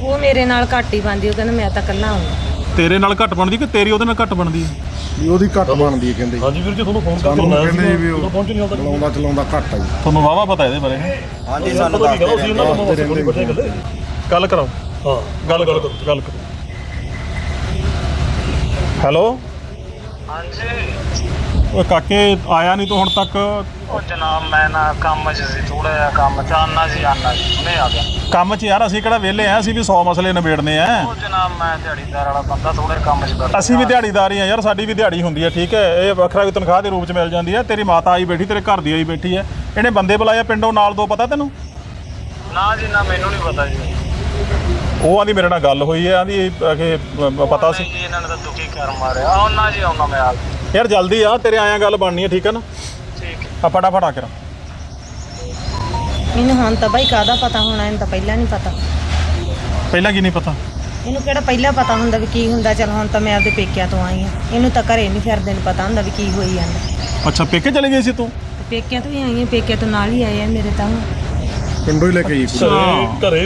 S2: ਉਹ ਮੇਰੇ ਨਾਲ ਘੱਟ ਹੀ ਬੰਦੀ ਉਹ ਕਹਿੰਦਾ ਮੈਂ ਤਾਂ ਇਕੱਲਾ ਆਉਂਗਾ।
S1: ਤੇਰੇ ਨਾਲ ਘੱਟ ਬਣਦੀ ਕਿ ਤੇਰੀ ਉਹਦੇ ਨਾਲ ਘੱਟ ਬਣਦੀ ਹੈ?
S4: ਵੀ ਉਹਦੀ ਘੱਟ ਬਣਦੀ ਹੈ ਕਹਿੰਦੇ। ਜੀ।
S5: ਹਾਂਜੀ ਵੀਰ ਜੀ ਤੁਹਾਨੂੰ ਫੋਨ
S4: ਸਾਨੂੰ
S5: ਕਰਕੇ ਲਾਇਆ
S4: ਕਹਿੰਦੇ ਵੀ ਉਹ
S5: ਪਹੁੰਚ ਨਹੀਂ ਹੁੰਦਾ
S4: ਚਲਾਉਂਦਾ ਚਲਾਉਂਦਾ ਘੱਟ ਆ ਜੀ।
S1: ਤੁਹਾਨੂੰ ਵਾਵਾ ਪਤਾ ਇਹਦੇ ਬਾਰੇ
S8: ਹਾਂਜੀ ਸਾਨੂੰ ਦੱਸਦੇ
S5: ਕਰੋ ਸੀ ਉਹਨਾਂ। ਨੂੰ ਬੈਠੇ ਗੱਲ
S1: ਕਰਾਓ
S5: ਹਾਂ
S1: ਗੱਲ ਕਰੋ ਗੱਲ ਕਰੋ। ਹੈਲੋ?
S6: ਹਾਂਜੀ।
S1: ਉਹ ਕਾਕੇ ਆਇਆ ਨਹੀਂ ਤੂੰ ਹੁਣ ਤੱਕ?
S6: ਉਹ ਜਨਾਬ ਮੈਂ ਨਾ ਕੰਮ 'ਚ ਸੀ ਥੋੜਾ ਜਿਹਾ ਕੰਮ 'ਚ ਆਨਾ ਸੀ ਆਨਾ ਸੀ ਹੁਣੇ ਆ ਗਿਆ।
S1: ਕੰਮ 'ਚ ਯਾਰ ਅਸੀਂ ਕਿਹੜਾ ਵਿਹਲੇ ਆ ਅਸੀਂ ਵੀ 100 ਮਸਲੇ ਨਿਬੇੜਨੇ ਆ।
S6: ਉਹ ਜਨਾਬ ਮੈਂ ਦਿਹਾੜੀਦਾਰ ਵਾਲਾ ਬੰਦਾ ਥੋੜੇ ਕੰਮ 'ਚ ਕਰਦਾ।
S1: ਅਸੀਂ ਵੀ ਦਿਹਾੜੀਦਾਰ ਹੀ ਆ ਯਾਰ ਸਾਡੀ ਵੀ ਦਿਹਾੜੀ ਹੁੰਦੀ ਹੈ ਠੀਕ ਹੈ? ਇਹ ਵੱਖਰਾ ਵੀ ਤਨਖਾਹ ਦੇ ਰੂਪ 'ਚ ਮਿਲ ਜਾਂਦੀ ਹੈ ਤੇਰੀ ਮਾਤਾ ਆਈ ਬੈਠੀ ਤੇਰੇ ਘਰ ਦੀ ਆਈ ਬੈਠੀ ਹੈ ਇਹਨੇ ਬੰਦੇ ਬੁਲਾਇਆ ਪਿੰਡੋਂ ਨਾਲ ਦੋ ਪਤਾ ਤੈਨੂੰ?
S6: ਨਾ ਜੀ ਨਾ ਮੈਨੂੰ ਨਹੀਂ ਪਤਾ ਜੀ।
S1: ਉਹ ਆਂਦੀ ਮੇਰੇ ਨਾਲ ਗੱਲ ਹੋਈ ਹੈ ਆਂਦੀ ਕਿ ਪਤਾ ਸੀ।
S6: ਜੀ ਇਹਨਾਂ ਨੇ ਤਾਂ ਦੁਖੀ ਕਰ ਮਾਰਿਆ। ਆਉਣਾ ਜੀ ਆਉਣਾ ਮੈਂ ਆ।
S1: ਯਾਰ ਜਲਦੀ ਆ ਤੇਰੇ ਆਇਆ ਗੱਲ ਬਣਨੀ ਹੈ ਠੀਕ ਹੈ ਨਾ?
S6: ਠੀਕ
S1: ਆ ਫਟਾਫਟ ਆ ਕੇ
S2: ਇਹਨੂੰ ਹੁਣ ਤਾਂ ਬਾਈ ਕਾਦਾ ਪਤਾ ਹੋਣਾ ਇਹਨੂੰ ਤਾਂ ਪਹਿਲਾਂ ਨਹੀਂ ਪਤਾ।
S1: ਪਹਿਲਾਂ ਕੀ ਨਹੀਂ ਪਤਾ?
S2: ਇਹਨੂੰ ਕਿਹੜਾ ਪਹਿਲਾਂ ਪਤਾ ਹੁੰਦਾ ਵੀ ਕੀ ਹੁੰਦਾ ਚਲ ਹੁਣ ਤਾਂ ਮੈਂ ਆਪਦੇ ਪੇਕਿਆਂ ਤੋਂ ਆਈ ਆ ਇਹਨੂੰ ਤਾਂ ਘਰੇ ਨਹੀਂ ਫਿਰਦੇ ਨੂੰ ਪਤਾ ਹੁੰਦਾ ਵੀ ਕੀ ਹੋਈ ਜਾਂਦਾ।
S1: ਅੱਛਾ ਪੇਕੇ ਚਲੇ ਗਈ ਸੀ ਤੂੰ?
S2: ਪੇਕਿਆਂ ਤੋਂ ਹੀ ਆਈ ਆ ਪੇਕਿਆਂ ਤੋਂ ਨਾਲ ਹੀ ਆਏ ਆ ਮੇਰੇ ਤਾਂ
S4: ਪਿੰਡੋਂ ਹੀ ਲੈ ਕੇ ਕੁੜੀ।
S5: ਘਰੇ ਘਰੇ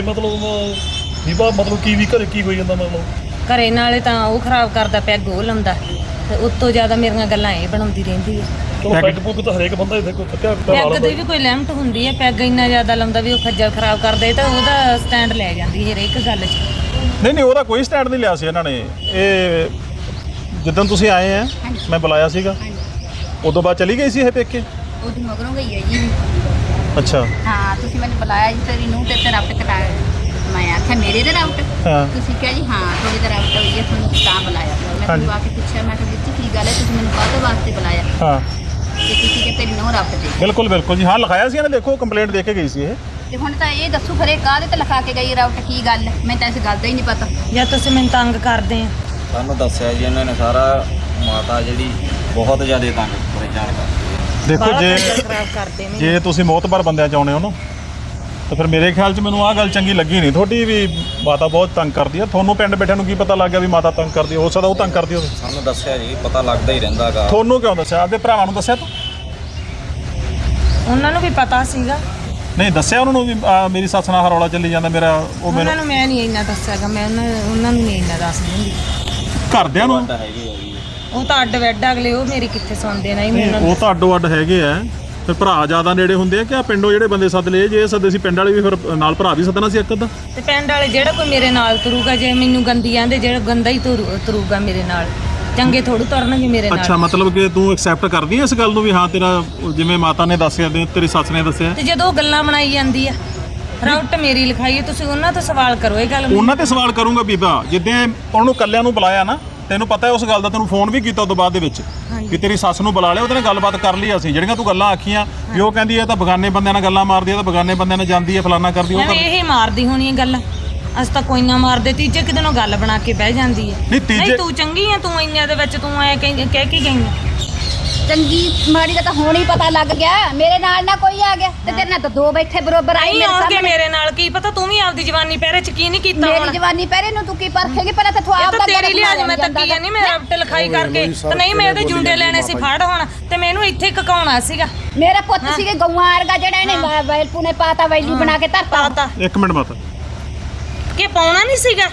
S5: ਮਤਲਬ ਵੀਬਾ ਮਤਲਬ ਕੀ ਵੀ ਘਰੇ ਕੀ ਹੋਈ ਜਾਂਦਾ ਮਤਲਬ?
S2: ਘਰੇ ਨਾਲੇ ਤਾਂ ਉਹ ਖਰਾਬ ਕਰਦਾ ਪਿਆ ਗੋਲ ਲਾਉਂਦਾ। ਤੇ ਉਸ ਤੋਂ ਜ਼ਿਆਦਾ ਮੇਰੀਆਂ ਗੱਲਾਂ ਇਹ ਬਣਾਉਂਦੀ ਰਹਿੰਦੀ ਹੈ
S5: ਚਲੋ ਪੈਗ ਪੁੱਗ ਤਾਂ ਹਰੇਕ ਬੰਦਾ ਇੱਥੇ ਕੋਈ ਥੱਕਿਆ ਪਿਆ
S2: ਪੈਗ ਦੀ ਵੀ ਕੋਈ ਲਿਮਟ ਹੁੰਦੀ ਹੈ ਪੈਗ ਇੰਨਾ ਜ਼ਿਆਦਾ ਲਾਉਂਦਾ ਵੀ ਉਹ ਖੱਜਲ ਖਰਾਬ ਕਰਦਾ ਤਾਂ ਉਹਦਾ ਸਟੈਂਡ ਲੈ ਜਾਂਦੀ ਹੈ ਹਰੇਕ ਗੱਲ 'ਚ।
S1: ਨਹੀਂ ਨਹੀਂ ਉਹਦਾ ਕੋਈ ਸਟੈਂਡ ਨਹੀਂ ਲਿਆ ਸੀ ਇਹਨਾਂ ਨੇ। ਇਹ ਜਦੋਂ ਤੁਸੀਂ ਆਏ ਆ ਮੈਂ ਬੁਲਾਇਆ ਸੀਗਾ। ਉਦੋਂ ਬਾਅਦ ਚਲੀ ਗਈ ਸੀ ਇਹ ਪੇਕੇ?
S3: ਉਹਦੀ ਮਗਰੋਂ ਗਈ ਹੈ ਜੀ।
S1: ਅੱਛਾ।
S3: ਹਾਂ ਤੁਸੀਂ ਮੈਨੂੰ ਬੁਲਾਇਆ ਜੀ ਤੇਰੀ ਨੂੰ ਤੇ ਤੇ ਰਾਊਟ ਕਟਾ ਮੈਂ ਆਖਿਆ ਮੇਰੇ ਦੇ ਰਾਊਟ
S1: ਹਾਂ?
S3: ਤੁਸੀਂ ਕਿਹਾ ਜੀ ਹਾਂ ਤੁਹਾਡੀ ਦਾ ਰਾਊਟ ਹੋਈ ਹੈ ਤੁਹਾਨੂੰ ਤਾਂ ਬੁਲਾਇਆ ਮੈਂ
S1: ਹਾਂਜੀ।
S3: ਤੁਹਾਨੂੰ ਆ ਕੇ ਪੁੱਛਿਆ ਮੈਂ ਕਿਹਾ ਵੀਰ ਜੀ ਕੀ ਗੱਲ ਹੈ? ਤੁਸੀਂ ਮੈਨੂੰ ਕਾਹਦੇ ਵਾਸਤੇ ਬੁਲਾਇਆ
S1: ਹਾਂ।
S3: ਤੇ ਤੁਸੀਂ ਕਿ ਤੇਰੀ ਨੂੰ ਰਾਊਟ ਦੇ
S1: ਬਿਲਕੁਲ ਬਿਲਕੁਲ ਜੀ। ਹਾਂ ਲਿਖਾਇਆ ਸੀ ਇਹਨੇ ਦੇਖੋ ਕੰਪਲੇਂਟ ਦੇ ਕੇ ਗਈ ਸੀ ਇਹ।
S3: ਤੇ ਹੁਣ ਤਾਂ ਇਹ ਦੱਸੋ ਖਰੇ ਕਾਹਦੇ ਤੇ ਲਿਖਾ ਕੇ ਗਈ ਰਾਊਟ ਕੀ ਗੱਲ ਹੈ? ਮੈਨੂੰ ਤਾਂ ਇਸ ਗੱਲ ਦਾ ਹੀ ਨਹੀਂ ਪਤਾ।
S2: ਜਾਂ ਤੁਸੀਂ ਮੈਨੂੰ ਤੰਗ ਕਰਦੇ ਆ?
S8: ਸਾਨੂੰ ਦੱਸਿਆ ਜੀ ਇਹਨਾਂ ਨੇ ਸਾਰਾ ਮਾਤਾ ਜਿਹੜੀ ਬਹੁਤ ਜ਼ਿਆਦਾ ਤੰਗ ਪਰੇਸ਼ਾਨ ਕਰਦੀ ਹੈ।
S1: ਦੇਖੋ
S2: ਬਾਹਲਾ
S1: ਜੇ
S2: ਖੱਜਲ ਖਰਾਬ ਕਰਦੇ ਨੇ।
S1: ਜੇ ਤੁਸੀਂ ਮੋਤਬਰ ਬੰਦਿਆਂ ਚ ਆਉਣੇ ਹੋ ਨਾ ਤਾਂ ਫਿਰ ਮੇਰੇ ਖਿਆਲ 'ਚ ਮੈਨੂੰ ਆਹ ਗੱਲ ਚੰਗੀ ਲੱਗੀ ਨਹੀਂ। ਤੁਹਾਡੀ ਵੀ ਮਾਤਾ ਬਹੁਤ ਤੰਗ ਕਰਦੀ ਆ। ਤੁਹਾਨੂੰ ਪਿੰਡ ਬੈਠਿਆਂ ਨੂੰ ਕੀ ਪਤਾ ਲੱਗ ਗਿਆ ਵੀ ਮਾਤਾ ਤੰਗ ਕਰਦੀ ਆ? ਹੋ ਸਕਦਾ ਉਹ ਤੰਗ ਕਰਦੀ ਹੋਵੇ।
S8: ਸਾਨੂੰ ਦੱਸਿਆ ਜੀ ਪਤਾ ਲੱਗਦਾ ਹੀ ਰਹਿੰਦਾਗਾ
S1: ਤੁਹਾਨੂੰ ਕਿਉਂ ਦੱਸਿਆ? ਆਪਦੇ ਭਰਾਵਾਂ ਨੂੰ ਦੱਸਿਆ ਤੂੰ?
S2: ਉਹਨਾਂ ਨੂੰ ਵੀ ਪਤਾ ਸੀਗਾ।
S1: ਨਹੀਂ ਦੱਸਿਆ ਉਹਨਾਂ ਨੂੰ ਵੀ ਆਹ ਮੇਰੀ ਸੱਸ ਨਾਲ ਹਰੌਲਾ ਚੱਲੀ ਜਾਂਦਾ ਮੇਰਾ ਉਹ ਮੈਨੂੰ
S2: ਉਹਨਾਂ ਨੂੰ ਮੈਂ ਨਹੀਂ ਇੰਨਾ ਦੱਸਿਆਗਾ ਮੈਂ ਉਹਨਾਂ ਉਹਨਾਂ ਨੂੰ ਨਹੀਂ ਇੰਨਾ ਦੱਸ ਦਿੰਦੀ।
S1: ਘਰਦਿਆਂ ਨੂੰ?
S8: ਹੈਗੀ ਆ ਜੀ।
S2: ਉਹ ਤਾਂ ਅੱਡ ਵੈਡ ਅਗਲੇ ਉਹ ਮੇਰੀ ਕਿੱਥੇ ਸੁਣਦੇ ਨਹੀਂ
S1: ਨਹੀਂ,
S2: ਮੈਨੂੰ
S1: ਉਹ ਤਾਂ ਅੱਡੋ ਅੱਡ ਹੈਗੇ ਆ। ਫਿਰ ਭਰਾ ਜ਼ਿਆਦਾ ਨੇੜੇ ਹੁੰਦੇ ਆ ਕਿ ਆ ਪਿੰਡੋਂ ਜਿਹੜੇ ਬੰਦੇ ਸੱਦ ਲਏ? ਜੇ ਸੱਦੇ ਸੀ ਪਿੰਡ ਵਾਲੇ ਵੀ ਫਿਰ ਨਾਲ ਭਰਾ ਵੀ ਸੱਦਣਾ ਸੀ ਇੱਕ ਅੱਧਾ?
S2: ਤੇ ਪਿੰਡ ਵਾਲੇ ਜਿਹੜਾ ਕੋਈ ਮੇਰੇ ਨਾਲ ਤੁਰੂਗਾ ਜੇ ਮੈਨੂੰ ਗੰਦੀ ਆਂਦੇ ਜਿਹੜਾ ਗੰਦਾ ਹੀ ਤੁਰੂ- ਤੁਰੂਗਾ ਮੇਰੇ ਨਾਲ। ਚੰਗੇ ਥੋੜੂ ਤੁਰਨਗੇ ਮੇਰੇ
S1: ਅੱਛਾ
S2: ਨਾਲ
S1: ਮਤਲਬ ਕਿ ਤੂੰ ਐਕਸੈਪਟ ਕਰਦੀ ਐ ਇਸ ਗੱਲ ਨੂੰ ਵੀ ਹਾਂ ਤੇਰਾ ਜਿਵੇਂ ਮਾਤਾ ਨੇ ਦੱਸਿਆ ਤੇ ਤੇਰੀ ਸੱਸ ਨੇ ਦੱਸਿਆ?
S2: ਤੇ ਜਦੋਂ ਉਹ ਗੱਲਾਂ ਬਣਾਈ ਜਾਂਦੀ ਆ ਰਾਊਟ ਮੇਰੀ ਲਿਖਾਈ ਹੈ ਤੁਸੀਂ ਉਹਨਾਂ ਤੋਂ ਸਵਾਲ ਕਰੋ ਇਹ ਗੱਲ
S1: ਉਹਨਾਂ ਤੇ ਸਵਾਲ ਕਰੂੰਗਾ ਬੀਬਾ ਜਿੱਦਾਂ ਉਹਨੂੰ ਕੱਲਿਆਂ ਨੂੰ ਬੁਲਾਇਆ ਨਾ ਤੈਨੂੰ ਪਤਾ ਹੈ ਉਸ ਗੱਲ ਦਾ ਤੈਨੂੰ ਫੋਨ ਵੀ ਕੀਤਾ ਉਦੋਂ ਬਾਅਦ ਦੇ ਵਿੱਚ ਕਿ ਤੇਰੀ ਸੱਸ ਨੂੰ ਬੁਲਾ ਲਿਆ ਉਹਦੇ ਨਾਲ ਗੱਲਬਾਤ ਕਰ ਲਈ ਅਸੀਂ ਜਿਹੜੀਆਂ ਤੂੰ ਗੱਲਾਂ ਆਖੀਆਂ ਵੀ ਉਹ ਕਹਿੰਦੀ ਐ ਤਾਂ ਬਗਾਨੇ ਬੰਦਿਆਂ ਨਾਲ ਗੱਲਾਂ ਮਾਰਦੀ ਐ ਤਾਂ ਬਗਾਨੇ ਬੰਦਿਆਂ ਨਾਲ ਜਾਂਦੀ ਐ ਫਲਾਨਾ ਕਰਦੀ ਉਹ ਕਰ
S2: ਇਹ ਮਾਰਦੀ ਹੋਣੀ ਹੈ ਗੱਲ। ਅਸ ਤਾਂ ਕੋਈ ਨਾ ਮਾਰਦੇ ਤੀਜੇ ਕਿਤੇ ਗੱਲ ਬਣਾ ਕੇ ਬਹਿ ਜਾਂਦੀ ਹੈ।
S1: ਨਹੀਂ,
S2: ਤੂੰ ਚੰਗੀ ਆ ਤੂੰ ਇੰਨਿਆਂ ਦੇ ਵਿੱਚ ਤੂੰ ਐ ਕਹਿ ਕੇ ਗਈ ਆ।
S3: ਚੰਗੀ ਮਾੜੀ ਦਾ ਤਾਂ ਹੁਣ ਹੀ ਪਤਾ ਲੱਗ ਗਿਆ। ਮੇਰੇ ਨਾਲ ਨਾ ਕੋਈ ਆ ਗਿਆ ਤੇ ਤੇਰੇ ਨਾਲ ਤਾਂ ਦੋ ਬੈਠੇ ਬਰੋਬਰ ਆਈ
S2: ਆਉਣਗੇ
S3: ਸਾਹਮਣੇ।
S2: ਮੇਰੇ ਨਾਲ ਕੀ ਪਤਾ ਤੂੰ ਵੀ ਆਪਦੀ ਜਵਾਨੀ ਪਹਿਰੇ ਚ ਕੀ ਨਹੀਂ ਕੀਤਾ
S3: ਮੇਰੀ
S2: ਹੋਣਾ?
S3: ਜਵਾਨੀ ਪਹਿਰੇ ਨੂੰ ਤੂੰ ਕੀ ਪਰਖੇਗੀ? ਪਹਿਲਾਂ ਤਾਂ ਤੂੰ
S2: ਇਹ
S3: ਆਪ
S2: ਤਾਂ
S3: ਦਾ
S2: ਤੇਰੀ ਲਿਹਾਜ਼ ਮੈਂ ਤੱਕੀ ਆ ਨਹੀਂ ਮੈਂ ਰੱਬ ਤੇ ਲਿਖਾਈ ਕਰਕੇ ਤੇ ਨਹੀਂ ਮੈਂ ਇਹਦੇ ਜੁੰਡੇ ਲੈਣੇ ਸੀ ਫੜ ਹੁਣ ਤੇ ਮੈਨੂੰ ਇੱਥੇ ਕਕਾਉਣਾ ਸੀਗਾ।
S3: ਮੇਰਾ ਪੁੱਤ ਸੀਗੇ ਗਊਆਂ ਵਰਗਾ ਜਿਹੜਾ ਇਹਨੇ ਵੈਲਪੂ ਨੇ ਪਾਤਾ ਵੈਲੀ ਬਣਾ ਕੇ ਧਰਤਾ।
S2: ਪਾਤਾ।
S1: ਇੱਕ ਮਿੰਟ ਮਾਤਾ।
S2: ਕਿ ਪਾਉਣਾ ਨਹੀਂ ਸੀਗਾ?